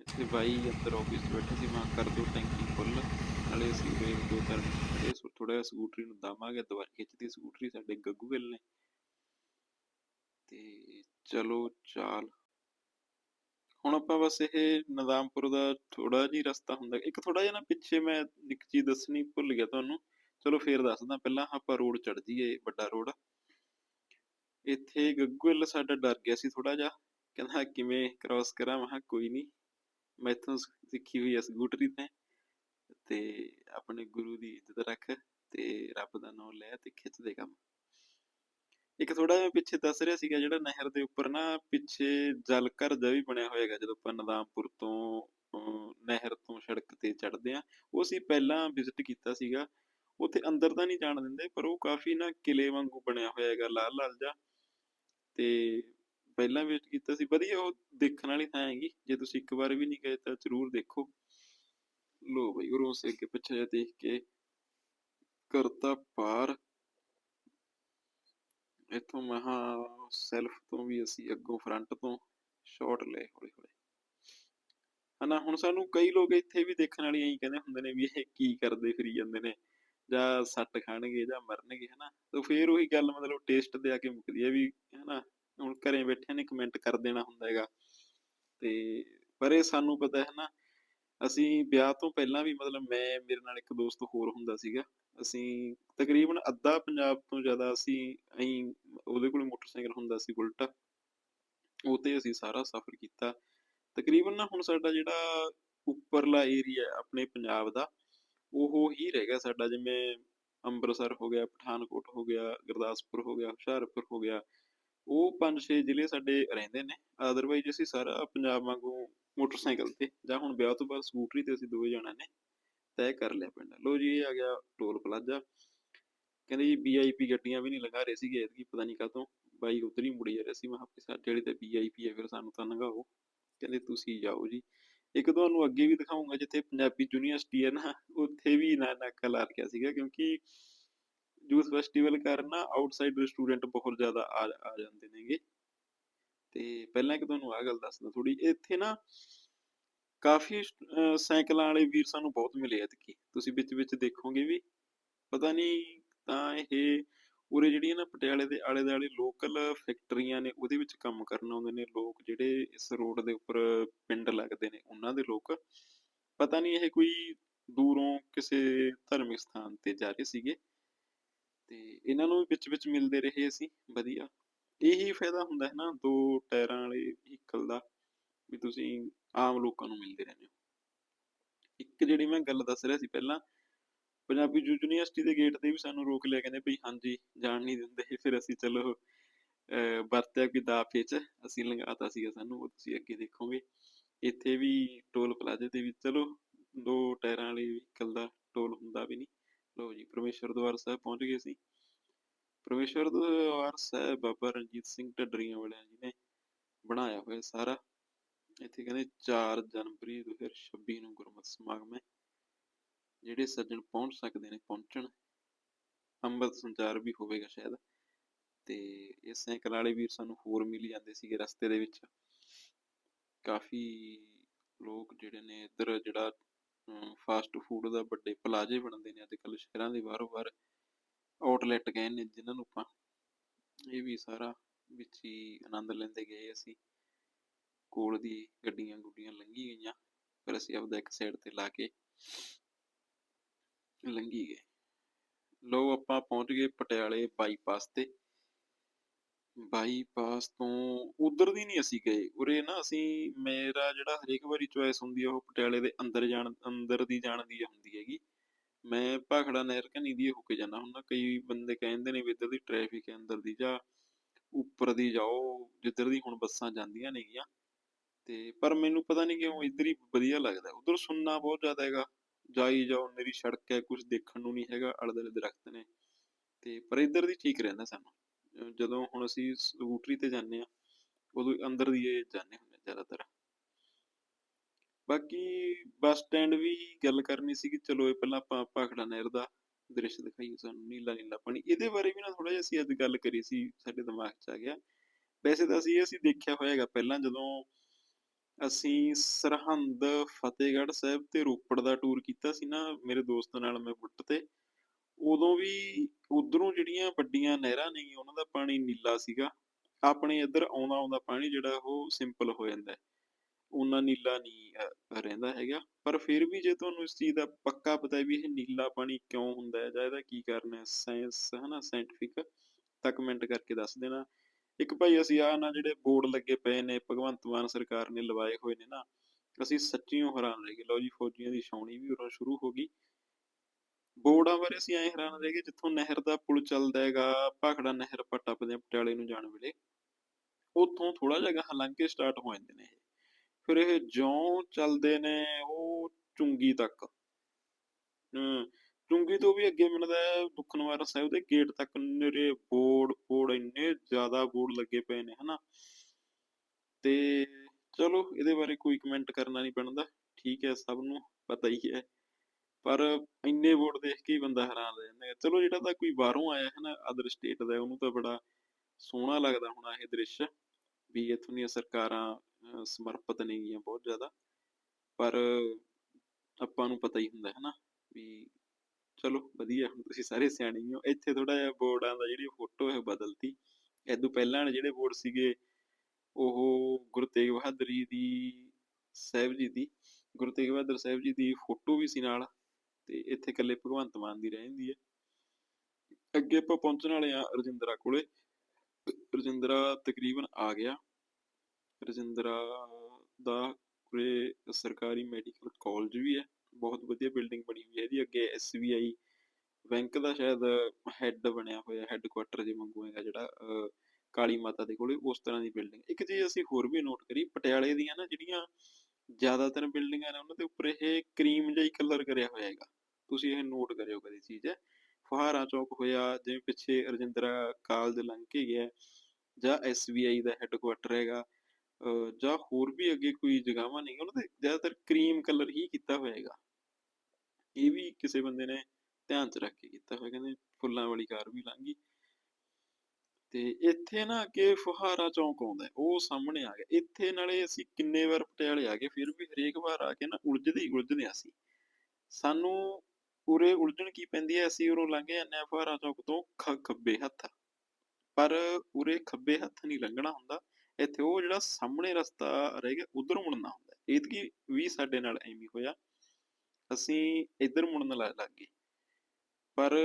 ਇੱਥੇ ਬਾਈ ਅੰਦਰ ਆਫਿਸ ਬੈਠੇ ਸੀ, ਮਾਂ ਕਰ ਦੋ ਟੈਂਕੀ ਫੁੱਲ। ਨਾਲੇ ਅਸੀਂ ਉਰੇ ਦੋ ਚਾਰ ਮਿੰਟ ਥੋੜਾ ਜਿਹਾ ਸਕੂਟਰੀ ਨੂੰ ਦਮਾਂਗੇ ਦੁਬਾਰਾ ਖਿੱਚਦੀ ਸਕੂਟਰੀ ਸਾਡੇ ਗੱਗੂ ਗਿੱਲ ਨੇ। ਤੇ ਚਲੋ, ਚਾਲ ਹੁਣ ਆਪਾਂ ਬਸ ਇਹ ਨਦਾਮਪੁਰ ਦਾ ਥੋੜਾ ਜਿਹਾ ਰਸਤਾ ਹੁੰਦਾ। ਇੱਕ ਥੋੜਾ ਜਿਹਾ ਨਾ ਪਿੱਛੇ ਮੈਂ ਇੱਕ ਚੀਜ਼ ਦੱਸਣੀ ਭੁੱਲ ਗਿਆ ਤੁਹਾਨੂੰ। ਚਲੋ ਫੇਰ ਦੱਸਦਾ। ਪਹਿਲਾਂ ਆਪਾਂ ਰੋਡ ਚੜ ਜੀਏ ਵੱਡਾ ਰੋਡ। ਇੱਥੇ ਗੱਗੂਲ ਸਾਡਾ ਡਰ ਗਿਆ ਸੀ ਥੋੜਾ ਜਿਹਾ। ਕਹਿੰਦਾ ਕਿਵੇਂ ਕ੍ਰਾਸ ਕਰਾਂ? ਮੈਂ ਕਿਹਾ ਕੋਈ ਨਹੀਂ ਮੈਂ ਇੱਥੋਂ ਸਿੱਖੀ ਹੋਈ ਆ ਸਕੂਟਰੀ ਤੇ। ਤੇ ਆਪਣੇ ਗੁਰੂ ਦੀ ਇੱਜ਼ਤ ਰੱਖ ਤੇ ਰੱਬ ਦਾ ਨਾਮ ਲੈ ਤੇ ਖਿੱਚ ਦੇ ਕੰਮ। ਇੱਕ ਥੋੜਾ ਜਿਹਾ ਪਿੱਛੇ ਦੱਸ ਰਿਹਾ ਸੀਗਾ ਜਿਹੜਾ ਨਹਿਰ ਦੇ ਉੱਪਰ ਨਾ ਪਿੱਛੇ ਜਲ ਘਰ ਦਾ ਵੀ ਬਣਿਆ ਹੋਏਗਾ ਜਦੋਂ ਆਪਾਂ ਨਦਾਮਪੁਰ ਤੋਂ ਅਹ, ਨਹਿਰ ਤੋਂ ਸੜਕ ਤੇ ਚੜਦੇ ਆ ਉਹ ਅਸੀਂ ਪਹਿਲਾਂ ਵਿਜ਼ਿਟ ਕੀਤਾ ਸੀਗਾ। ਉੱਥੇ ਅੰਦਰ ਤਾਂ ਨਹੀਂ ਜਾਣ ਦਿੰਦੇ ਪਰ ਉਹ ਕਾਫੀ ਨਾ ਕਿਲੇ ਵਾਂਗੂ ਬਣਿਆ ਹੋਇਆ ਹੈਗਾ ਲਾਲ ਲਾਲ ਜਿਹਾ। ਤੇ ਪਹਿਲਾਂ ਵਿਜ਼ਿਟ ਕੀਤਾ ਸੀ। ਵਧੀਆ ਉਹ ਦੇਖਣ ਵਾਲੀ ਥਾਂ ਹੈਗੀ ਜੇ ਤੁਸੀਂ ਇੱਕ ਵਾਰ ਵੀ ਨਹੀਂ ਗਏ ਤਾਂ ਜ਼ਰੂਰ ਦੇਖੋ। ਲੋ ਬਈ ਉਰੋਂ ਸੇ ਅੱਗੇ ਪਿੱਛੇ ਜਿਹਾ ਦੇਖ ਕੇ ਕਰਤਾ ਪਾਰ। ਇੱਥੋਂ ਮਹਾ ਸੈਲਫ ਤੋਂ ਵੀ ਅਸੀਂ ਅੱਗੋਂ ਫਰੰਟ ਤੋਂ ਸ਼ਾਟ ਲਏ ਹੌਲੀ ਹੌਲੀ। ਹਨਾ, ਹੁਣ ਸਾਨੂੰ ਕਈ ਲੋਕ ਇੱਥੇ ਵੀ ਦੇਖਣ ਵਾਲੀ ਐਂ ਕਹਿੰਦੇ ਹੁੰਦੇ ਨੇ ਵੀ ਇਹ ਕੀ ਕਰਦੇ ਫਿਰੀ ਜਾਂਦੇ ਨੇ, ਜਾਂ ਸੱਟ ਖਾਣਗੇ, ਜਾਂ ਮਰਨਗੇ, ਹਨਾ। ਤੇ ਫਿਰ ਉਹੀ ਗੱਲ ਮਤਲਬ ਟੇਸਟ ਤੇ ਆ ਕੇ ਮੁੱਕਦੀ ਹੈ ਵੀ, ਹਨਾ, ਹੁਣ ਘਰੇ ਬੈਠਿਆਂ ਨੇ ਕਮੈਂਟ ਕਰ ਦੇਣਾ ਹੁੰਦਾ ਹੈਗਾ। ਤੇ ਪਰ ਇਹ ਸਾਨੂੰ ਪਤਾ ਹੈ ਨਾ, ਅਸੀਂ ਵਿਆਹ ਤੋਂ ਪਹਿਲਾਂ ਵੀ ਮਤਲਬ ਮੈਂ, ਮੇਰੇ ਨਾਲ ਇੱਕ ਦੋਸਤ ਹੋਰ ਹੁੰਦਾ ਸੀਗਾ। ਅਸੀਂ ਤਕਰੀਬਨ ਅੱਧਾ ਪੰਜਾਬ ਤੋਂ ਜ਼ਿਆਦਾ ਅਸੀਂ ਅਸੀਂ ਉਹਦੇ ਕੋਲ ਮੋਟਰਸਾਈਕਲ ਹੁੰਦਾ ਸੀ ਬੁਲਟ ਉਹ ਤੇ ਅਸੀਂ ਸਾਰਾ ਸਫ਼ਰ ਕੀਤਾ। ਤਕਰੀਬਨ ਨਾ ਹੁਣ ਸਾਡਾ ਜਿਹੜਾ ਉੱਪਰਲਾ ਏਰੀਆ ਆਪਣੇ ਪੰਜਾਬ ਦਾ, ਉਹ ਹੀ ਰਹਿ ਗਿਆ ਸਾਡਾ। ਜਿਵੇਂ ਅੰਮ੍ਰਿਤਸਰ ਹੋ ਗਿਆ, ਪਠਾਨਕੋਟ ਹੋ ਗਿਆ, ਗੁਰਦਾਸਪੁਰ ਹੋ ਗਿਆ, ਹੁਸ਼ਿਆਰਪੁਰ ਹੋ ਗਿਆ, ਉਹ ਪੰਜ ਛੇ ਜ਼ਿਲ੍ਹੇ ਸਾਡੇ ਰਹਿੰਦੇ ਨੇ। ਅਦਰਵਾਈਜ਼ ਅਸੀਂ ਸਾਰਾ ਪੰਜਾਬ ਵਾਂਗੂ ਮੋਟਰਸਾਈਕਲ ਤੇ ਜਾਂ ਹੁਣ ਵਿਆਹ ਤੋਂ ਬਾਅਦ ਸਕੂਟਰੀ ਤੇ ਅਸੀਂ ਦੋਵੇਂ ਜਾਣਾ ਨੇ। ਤੈਅ ਕਰ ਲਿਆ ਪਿੰਡ। ਲੋ ਜੀ, ਇਹ ਆ ਗਿਆ ਟੋਲ ਪਲਾਜ਼ਾ। ਕਹਿੰਦੇ ਜੀ ਵੀਆਈਪੀ ਗੱਡੀਆਂ ਵੀ ਨਹੀਂ ਲੰਘਾ ਰਹੇ ਸੀਗੇ ਐਤਕੀ, ਪਤਾ ਨਹੀਂ ਕਾਹਤੋਂ। ਬਾਈ ਉਧਰ ਮੁੜੀ ਜਾ ਰਿਹਾ ਸੀ, ਮੈਂ ਕਿਹਾ ਵੀ ਸਾਡੇ ਵਾਲੀ ਵੀਆਈਪੀ ਹੈ ਫਿਰ ਸਾਨੂੰ ਤਾਂ ਲੰਘਾਓ। ਕਹਿੰਦੇ, ਤੁਸੀਂ ਜਾਓ ਜੀ। ਇੱਕ ਤੁਹਾਨੂੰ ਅੱਗੇ ਵੀ ਦਿਖਾਉਂਗਾ ਜਿੱਥੇ ਪੰਜਾਬੀ ਯੂਨੀਵਰਸਿਟੀ ਹੈ ਨਾ, ਉੱਥੇ ਵੀ ਨਾ ਨਾਕਾ ਲਾ ਰੱਖਿਆ ਸੀਗਾ, ਕਿਉਂਕਿ ਯੂਥ ਫੈਸਟੀਵਲ ਕਾਰਨ ਨਾ ਆਊਟਸਾਈਡ ਸਟੂਡੈਂਟ ਬਹੁਤ ਜ਼ਿਆਦਾ ਆ ਆ ਜਾਂਦੇ ਨੇਗੇ। ਤੇ ਪਹਿਲਾਂ ਕਿ ਤੁਹਾਨੂੰ ਆਹ ਗੱਲ ਦੱਸਦਾ ਥੋੜੀ ਇੱਥੇ ਨਾ ਕਾਫੀ ਸਾਈਕਲਾਂ ਵਾਲੇ ਵੀਰ ਸਾਨੂੰ ਬਹੁਤ ਮਿਲੇ ਐਤਕੀ। ਤੁਸੀਂ ਵਿੱਚ ਵਿੱਚ ਦੇਖੋਗੇ ਵੀ, ਪਤਾ ਨਹੀਂ ਤਾਂ ਇਹ ਉਰੇ ਜਿਹੜੀਆਂ ਨਾ ਪਟਿਆਲੇ ਦੇ ਆਲੇ ਦੁਆਲੇ ਲੋਕਲ ਫੈਕਟਰੀਆਂ ਨੇ, ਉਹਦੇ ਵਿੱਚ ਕੰਮ ਕਰਨ ਆਉਂਦੇ ਨੇ ਲੋਕ ਜਿਹੜੇ ਇਸ ਰੋਡ ਦੇ ਉੱਪਰ ਪਿੰਡ ਲੱਗਦੇ ਨੇ, ਉਹਨਾਂ ਦੇ ਲੋਕ। ਪਤਾ ਨਹੀਂ ਇਹ ਕੋਈ ਦੂਰੋਂ ਕਿਸੇ ਧਾਰਮਿਕ ਸਥਾਨ ਤੇ ਜਾ ਰਹੇ ਸੀਗੇ। ਤੇ ਇਹਨਾਂ ਨੂੰ ਵਿੱਚ ਵਿੱਚ ਮਿਲਦੇ ਰਹੇ ਅਸੀਂ, ਵਧੀਆ। ਇਹੀ ਫਾਇਦਾ ਹੁੰਦਾ ਹੈ ਨਾ, ਦੋ ਟਾਇਰਾਂ ਵਾਲੇ ਵਹੀਕਲ ਦਾ। ਵੀ ਤੁਸੀਂ ਆਮ ਲੋਕਾਂ ਨੂੰ ਮਿਲਦੇ ਰਹਿੰਦੇ ਹੋ। ਇੱਕ ਜਿਹੜੀ ਮੈਂ ਗੱਲ ਦੱਸ ਰਿਹਾ ਸੀ ਪਹਿਲਾਂ, ਪੰਜਾਬੀ ਯੂਨੀਵਰਸਿਟੀ ਦੇ ਗੇਟ ਤੇ ਵੀ ਸਾਨੂੰ ਰੋਕ ਲਿਆ ਕਹਿੰਦੇ ਵੀ ਹਾਂਜੀ, ਜਾਣ ਨਹੀਂ ਦਿੰਦੇ। ਫਿਰ ਅਸੀਂ ਚਲੋ ਵਰਤਿਆ ਕਿ ਦਾ ਪੇਚ ਅਸੀਂ ਲੰਘਾਤਾ ਸੀਗਾ ਸਾਨੂੰ, ਉਹ ਤੁਸੀਂ ਅੱਗੇ ਦੇਖੋਗੇ। ਇੱਥੇ ਵੀ ਟੋਲ ਪਲਾਜ਼ੇ ਤੇ ਵੀ ਚਲੋ, ਦੋ ਟਾਇਰਾਂ ਵਾਲੇ ਵਹੀਕਲ ਦਾ ਟੋਲ ਹੁੰਦਾ ਵੀ ਨਹੀਂ। ਲੋ ਜੀ ਪਰਮੇਸ਼ਰ ਦਵਾਰ ਸਾਹਿਬ ਪਹੁੰਚ ਗਏ ਸੀ ਪਰਮੇਸ਼ਰ ਦਵਾਰ ਸਾਹਿਬ ਬਾਬਾ ਰਣਜੀਤ ਸਿੰਘ ਢੱਡਰੀਆਂ ਵਾਲਿਆਂ ਜੀ ਨੇ ਬਣਾਇਆ ਹੋਇਆ ਸਾਰਾ। ਇੱਥੇ ਕਹਿੰਦੇ 4 ਜਨਵਰੀ 2026 ਨੂੰ ਗੁਰਮਤਿ ਸਮਾਗਮ ਹੈ, ਜਿਹੜੇ ਸੱਜਣ ਪਹੁੰਚ ਸਕਦੇ ਨੇ, ਪਹੁੰਚਣ। ਅੰਮ੍ਰਿਤ ਸੰਚਾਰ ਵੀ ਹੋਵੇਗਾ ਸ਼ਾਇਦ। ਤੇ ਇਹ ਸਾਈਕਲ ਵਾਲੇ ਵੀਰ ਸਾਨੂੰ ਹੋਰ ਮਿਲ ਜਾਂਦੇ ਸੀਗੇ ਰਸਤੇ ਦੇ ਵਿੱਚ। ਕਾਫੀ ਲੋਕ ਜਿਹੜੇ ਨੇ ਇੱਧਰ ਜਿਹੜਾ ਫਾਸਟ ਫੂਡ ਦਾ ਵੱਡੇ ਪਲਾਜ਼ੇ ਬਣਦੇ ਨੇ ਅੱਜ ਕੱਲ੍ਹ ਸ਼ਹਿਰਾਂ ਦੇ ਬਾਹਰੋਂ ਬਾਹਰ। ਆਊਟਲੈਟ ਕਹਿੰਦੇ ਨੇ ਜਿਨ੍ਹਾਂ ਨੂੰ ਆਪਾਂ। ਇਹ ਵੀ ਸਾਰਾ ਵਿੱਚ ਹੀ ਆਨੰਦ ਲੈਂਦੇ ਗਏ ਅਸੀਂ। ਕੋਲ ਦੀ ਗੱਡੀਆਂ ਗੁੱਡੀਆਂ ਲੰਘੀ ਗਈਆਂ, ਫਿਰ ਅਸੀਂ ਆਪਦਾ ਇੱਕ ਸਾਈਡ ਤੇ ਲਾ ਕੇ ਲੰਘੀ ਗਏ। ਲੋ ਆਪਾਂ ਪਹੁੰਚ ਗਏ ਪਟਿਆਲੇ ਬਾਈਪਾਸ ਤੇ। ਬਾਈਪਾਸ ਤੋਂ ਉਧਰ ਦੀ ਨਹੀਂ ਅਸੀਂ ਗਏ। ਉਰੇ ਨਾ ਅਸੀਂ, ਮੇਰਾ ਜਿਹੜਾ ਹਰੇਕ ਵਾਰੀ ਚੁਆਇਸ ਹੁੰਦੀ ਆ, ਉਹ ਪਟਿਆਲੇ ਦੇ ਅੰਦਰ ਜਾਣ, ਅੰਦਰ ਦੀ ਜਾਣ ਦੀ ਹੁੰਦੀ ਹੈਗੀ। ਮੈਂ ਭਾਖੜਾ ਨਹਿਰ ਕਨੀ ਦੀ ਹੋ ਕੇ ਜਾਣਾ ਹੁੰਦਾ। ਕਈ ਬੰਦੇ ਕਹਿੰਦੇ ਨੇ ਵੀ ਇੱਧਰ ਦੀ ਟ੍ਰੈਫਿਕ ਹੈ ਅੰਦਰ ਦੀ, ਜਾਂ ਉੱਪਰ ਦੀ ਜਾਓ, ਜਿੱਧਰ ਦੀ ਹੁਣ ਬੱਸਾਂ ਜਾਂਦੀਆਂ ਨੇਗੀਆਂ। ਤੇ ਪਰ ਮੈਨੂੰ ਪਤਾ ਨਹੀਂ ਕਿਉਂ ਇੱਧਰ ਹੀ ਵਧੀਆ ਲੱਗਦਾ। ਉਧਰ ਸੁਣਨਾ ਬਹੁਤ ਜ਼ਿਆਦਾ ਹੈਗਾ। ਜਾਈ ਜਾਓ ਮੇਰੀ ਸੜਕ ਹੈ ਕੁਝ ਦੇਖਣ ਨੂੰ ਨਹੀਂ ਹੈਗਾ ਅਲੱਗ ਅਲੱਗ ਦਰਖਤ ਨੇ। ਤੇ ਪਰ ਇੱਧਰ ਦੀ ਠੀਕ ਰਹਿੰਦਾ ਸਾਨੂੰ। ਜਦੋਂ ਹੁਣ ਅਸੀਂ ਸਕੂਟਰੀ ਤੇ ਜਾਂਦੇ ਆ ਉਦੋਂ ਅੰਦਰ ਦੀ ਇਹ ਜਾਂਦੇ ਹੁੰਦੇ ਜ਼ਿਆਦਾਤਰ। ਬਾਕੀ ਬੱਸ ਸਟੈਂਡ ਵੀ ਗੱਲ ਕਰਨੀ ਸੀ ਕਿ ਚਲੋ ਇਹ ਪਹਿਲਾਂ ਆਪਾਂ ਭਾਖੜਾ ਨਹਿਰ ਦਾ ਦ੍ਰਿਸ਼ ਦਿਖਾਈਏ, ਸਾਨੂੰ ਨੀਲਾ ਨੀਲਾ ਪਾਣੀ। ਇਹਦੇ ਬਾਰੇ ਵੀ ਨਾ ਥੋੜਾ ਜਿਹਾ ਅਸੀਂ ਅੱਜ ਗੱਲ ਕਰੀ ਸੀ, ਸਾਡੇ ਦਿਮਾਗ 'ਚ ਆ ਗਿਆ। ਵੈਸੇ ਤਾਂ ਅਸੀਂ ਅਸੀਂ ਦੇਖਿਆ ਹੋਇਆਗਾ ਪਹਿਲਾਂ ਜਦੋਂ ਅਸੀਂ ਸਰਹੰਦ, ਫਤਿਹਗੜ੍ਹ ਸਾਹਿਬ ਤੇ ਰੋਪੜ ਦਾ ਟੂਰ ਕੀਤਾ ਸੀ ਨਾ ਮੇਰੇ ਦੋਸਤ ਨਾਲ ਮੈਂ ਬੁੱਟ ਤੇ। ਉਦੋਂ ਵੀ ਉਧਰੋਂ ਜਿਹੜੀਆਂ ਵੱਡੀਆਂ ਨਹਿਰਾਂ ਨੇ, ਉਹਨਾਂ ਦਾ ਪਾਣੀ ਨੀਲਾ ਸੀਗਾ। ਆਪਣੇ ਇੱਧਰ ਆਉਂਦਾ ਆਉਂਦਾ ਪਾਣੀ ਜਿਹੜਾ ਉਹ ਸਿੰਪਲ ਹੋ ਜਾਂਦਾ। ਹੈ ਉਹਨਾਂ ਨੀਲਾ ਨਹੀਂ ਰਹਿੰਦਾ ਹੈਗਾ। ਪਰ ਫਿਰ ਵੀ ਜੇ ਤੁਹਾਨੂੰ ਇਸ ਚੀਜ਼ ਦਾ ਪੱਕਾ ਪਤਾ ਹੈ ਵੀ ਇਹ ਨੀਲਾ ਪਾਣੀ ਕਿਉਂ ਹੁੰਦਾ ਹੈ ਜਾਂ ਇਹਦਾ ਕੀ ਕਾਰਨ ਹੈ ਸਾਇੰਸ ਹਨਾ ਸਾਇੰਟਿਫਿਕ ਤਾਂ ਕਮੈਂਟ ਕਰਕੇ ਦੱਸ ਦੇਣਾ। ਇੱਕ ਭਾਈ ਅਸੀਂ ਆ ਨਾ ਜਿਹੜੇ ਬੋਰਡ ਲੱਗੇ ਪਏ ਨੇ, ਭਗਵੰਤ ਮਾਨ ਸਰਕਾਰ ਨੇ ਲਵਾਏ ਹੋਏ ਨੇ ਨਾ, ਅਸੀਂ ਸੱਚੀਓ ਹੈਰਾਨ ਰਹਿ ਗਏ। ਲਓ ਜੀ, ਫੌਜੀਆਂ ਦੀ ਛਾਉਣੀ ਵੀ ਉਰੋਂ ਸ਼ੁਰੂ ਹੋ ਗਈ। ਬੋਰਡਾਂ ਬਾਰੇ ਅਸੀਂ ਐਂ ਹੈਰਾਨ ਰਹਿ ਗਏ ਜਿੱਥੋਂ ਨਹਿਰ ਦਾ ਪੁਲ ਚੱਲਦਾ ਹੈਗਾ, ਭਾਖੜਾ ਨਹਿਰ ਆਪਾਂ ਟੱਪਦੇ ਪਟਿਆਲੇ ਨੂੰ ਜਾਣ ਵੇਲੇ। ਉੱਥੋਂ ਥੋੜਾ ਜਿਹਾ ਗਾਹਾਂ ਲੰਘ ਕੇ ਸਟਾਰਟ ਹੋ ਜਾਂਦੇ ਨੇ ਫਿਰ ਇਹ ਜਿਉਂ ਚੱਲਦੇ ਨੇ ਉਹ ਚੁੰਗੀ ਤੱਕ। ਹਮ ਚੁੰਗੀ ਤੋਂ ਵੀ ਅੱਗੇ ਮਿਲਦਾ ਹੈ ਦੁਖਨਵਾਰ ਸਾਹਿਬ ਦੇ ਗੇਟ ਤੱਕ ਨਿਰੇ ਬੋਰਡ ਬੋਰਡ ਇੰਨੇ ਜ਼ਿਆਦਾ ਬੋਰਡ ਲੱਗੇ ਪਏ ਨੇ, ਹਨਾ। ਤੇ ਚਲੋ, ਇਹਦੇ ਬਾਰੇ ਕੋਈ ਕਮੈਂਟ ਕਰਨਾ ਨਹੀਂ ਬਣਦਾ, ਠੀਕ ਹੈ, ਸਭ ਨੂੰ ਪਤਾ ਹੀ ਹੈ। ਪਰ ਇੰਨੇ ਬੋਰਡ ਦੇਖ ਕੇ ਹੀ ਬੰਦਾ ਹੈਰਾਨ ਰਹਿ ਜਾਂਦਾ ਹੈ। ਚਲੋ, ਜਿਹੜਾ ਤਾਂ ਕੋਈ ਬਾਹਰੋਂ ਆਇਆ ਹੈ ਨਾ ਅਦਰ ਸਟੇਟ ਦਾ, ਉਹਨੂੰ ਤਾਂ ਬੜਾ ਸੋਹਣਾ ਲੱਗਦਾ ਹੋਣਾ ਇਹ ਦ੍ਰਿਸ਼, ਵੀ ਇੱਥੋਂ ਦੀਆਂ ਸਰਕਾਰਾਂ ਸਮਰਪਿਤ ਨੇਗੀਆਂ ਬਹੁਤ ਜ਼ਿਆਦਾ। ਪਰ ਆਪਾਂ ਨੂੰ ਪਤਾ ਹੀ ਹੁੰਦਾ ਹੈ ਨਾ ਵੀ ਚਲੋ ਵਧੀਆ, ਹੁਣ ਤੁਸੀਂ ਸਾਰੇ ਸਿਆਣੇ ਹੀ ਹੋ। ਇੱਥੇ ਥੋੜਾ ਜਿਹਾ ਬੋਰਡਾਂ ਦਾ ਜਿਹੜੀ ਫੋਟੋ ਹੈ ਬਦਲਤੀ। ਇਦੋਂ ਪਹਿਲਾਂ ਵਾਲੇ ਜਿਹੜੇ ਬੋਰਡ ਸੀਗੇ, ਉਹ ਗੁਰੂ ਤੇਗ ਬਹਾਦਰ ਜੀ ਦੀ ਸਾਹਿਬ ਜੀ ਦੀ, ਗੁਰੂ ਤੇਗ ਬਹਾਦਰ ਸਾਹਿਬ ਜੀ ਦੀ ਫੋਟੋ ਵੀ ਸੀ ਨਾਲ, ਤੇ ਇੱਥੇ ਇਕੱਲੇ ਭਗਵੰਤ ਮਾਨ ਦੀ ਰਹਿੰਦੀ ਹੈ। ਅੱਗੇ ਆਪਾਂ ਪਹੁੰਚਣ ਵਾਲੇ ਆ ਰਜਿੰਦਰਾ ਕੋਲੇ। ਰਜਿੰਦਰਾ ਤਕਰੀਬਨ ਆ ਗਿਆ। ਰਜਿੰਦਰਾ ਦਾ ਕੋਈ ਸਰਕਾਰੀ ਮੈਡੀਕਲ ਕਾਲਜ ਵੀ ਹੈ। ਬਹੁਤ ਵਧੀਆ ਬਿਲਡਿੰਗ ਬਣੀ ਹੋਈ ਹੈ ਇਹਦੀ, ਅੱਗੇ ਐਸਬੀਆਈ ਬੈਂਕ ਦਾ ਸ਼ਾਇਦ ਹੈੱਡ ਬਣਿਆ ਹੋਇਆ ਹੈੱਡਕੁਆਟਰ ਜੇ ਵਾਂਗੂ ਹੈਗਾ ਜਿਹੜਾ ਕਾਲੀ ਮਾਤਾ ਦੇ ਕੋਲੇ, ਉਸ ਤਰ੍ਹਾਂ ਦੀ ਬਿਲਡਿੰਗ ਇੱਕ ਚੀਜ਼ ਅਸੀਂ ਹੋਰ ਵੀ ਨੋਟ ਕਰੀ, ਪਟਿਆਲੇ ਦੀਆਂ ਨਾ ਜਿਹੜੀਆਂ ਜ਼ਿਆਦਾਤਰ ਬਿਲਡਿੰਗਾਂ ਨੇ, ਉਹਨਾਂ ਦੇ ਉੱਪਰ ਇਹ ਕਰੀਮ ਜਿਹਾ ਕਲਰ ਕਰਿਆ ਹੋਇਆ ਹੈਗਾ। ਤੁਸੀਂ ਇਹ ਨੋਟ ਕਰਿਓ ਕਦੇ ਚੀਜ਼। ਹੈ ਫੁਹਾਰਾ ਚੌਕ ਹੋਇਆ, ਜਿਵੇਂ ਪਿੱਛੇ ਰਜਿੰਦਰਾ ਕਾਲਜ ਲੰਘ ਕੇ ਗਿਆ, ਜਾਂ ਐਸਬੀਆਈ ਦਾ ਹੈੱਡਕੁਆਟਰ ਹੈਗਾ ਅਹ ਜਾਂ ਹੋਰ ਵੀ ਅੱਗੇ ਕੋਈ ਜਗ੍ਹਾਵਾਂ ਨਹੀਂ ਉਹਨਾਂ ਤੇ ਜ਼ਿਆਦਾਤਰ ਕਰੀਮ ਕਲਰ ਹੀ ਕੀਤਾ ਹੋਏਗਾ। ਇਹ ਵੀ ਕਿਸੇ ਬੰਦੇ ਨੇ ਧਿਆਨ ਚ ਰੱਖ ਕੇ ਕੀਤਾ ਹੋਇਆ ਕਹਿੰਦੇ ਫੁੱਲਾਂ ਵਾਲੀ ਕਾਰ ਵੀ ਲੰਘੀ ਤੇ ਇੱਥੇ ਨਾ ਅੱਗੇ ਫੁਹਾਰਾ ਚੌਂਕ ਆਉਂਦਾ ਹੈ, ਉਹ ਸਾਹਮਣੇ ਆ ਗਿਆ। ਇੱਥੇ ਨਾਲੇ ਅਸੀਂ ਕਿੰਨੇ ਵਾਰ ਪਟਿਆਲੇ ਆ ਗਏ ਫਿਰ ਵੀ ਹਰੇਕ ਵਾਰ ਆ ਕੇ ਨਾ ਉਲਝਦੇ ਹੀ ਉਲਝਦੇ ਹਾਂ ਅਸੀਂ। ਸਾਨੂੰ ਉਰੇ ਉਲਝਣ ਕੀ ਪੈਂਦੀ ਹੈ ਅਸੀਂ ਉਰੋਂ ਲੰਘੇ ਜਾਂਦੇ ਹਾਂ ਫੁਹਾਰਾ ਚੌਂਕ ਤੋਂ ਖ- ਖੱਬੇ ਹੱਥ। ਪਰ ਉਰੇ ਖੱਬੇ ਹੱਥ ਨਹੀਂ ਲੰਘਣਾ ਹੁੰਦਾ। ਇੱਥੇ ਉਹ ਜਿਹੜਾ ਸਾਹਮਣੇ ਰਸਤਾ ਰਹਿ ਗਿਆ, ਉਧਰ ਮੁੜਨਾ ਹੁੰਦਾ ਇਹਦਕੀ ਵੀ ਸਾਡੇ ਨਾਲ ਐਵੇਂ ਹੋਇਆ। ਅਸੀਂ ਇੱਧਰ ਮੁੜਨ ਲੱਗ ਗਏ। ਪਰ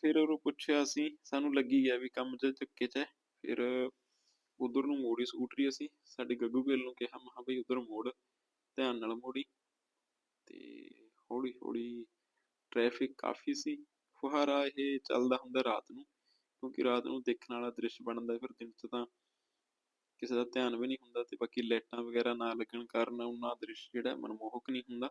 ਫਿਰ ਉਹ ਪੁੱਛਿਆ ਅਸੀਂ, ਸਾਨੂੰ ਲੱਗੀ ਗਿਆ ਵੀ ਕੰਮ ਚ ਚੱਕੇ ਚ ਫਿਰ ਉਧਰ ਨੂੰ ਮੋੜੀ ਸਕੂਟਰੀ ਅਸੀਂ, ਸਾਡੇ ਗੱਗੂ ਗਿੱਲ ਨੂੰ ਕਿਹਾ ਮਹਾ ਬਈ ਉਧਰ ਮੋੜ, ਧਿਆਨ ਨਾਲ ਮੋੜੀ। ਤੇ ਹੌਲੀ ਹੌਲੀ ਟ੍ਰੈਫਿਕ ਕਾਫੀ ਸੀ। ਫੁਹਾਰਾ ਇਹ ਚੱਲਦਾ ਹੁੰਦਾ ਰਾਤ ਨੂੰ, ਕਿਉਂਕਿ ਰਾਤ ਨੂੰ ਦੇਖਣ ਵਾਲਾ ਦ੍ਰਿਸ਼ ਬਣਦਾ ਫਿਰ ਦਿਨ ਚ ਤਾਂ ਕਿਸੇ ਦਾ ਧਿਆਨ ਵੀ ਨਹੀਂ ਹੁੰਦਾ ਤੇ ਬਾਕੀ ਲਾਈਟਾਂ ਵਗੈਰਾ ਨਾ ਲੱਗਣ ਕਾਰਨ ਉਹਨਾਂ ਦ੍ਰਿਸ਼ ਜਿਹੜਾ ਮਨਮੋਹਕ ਨਹੀਂ ਹੁੰਦਾ।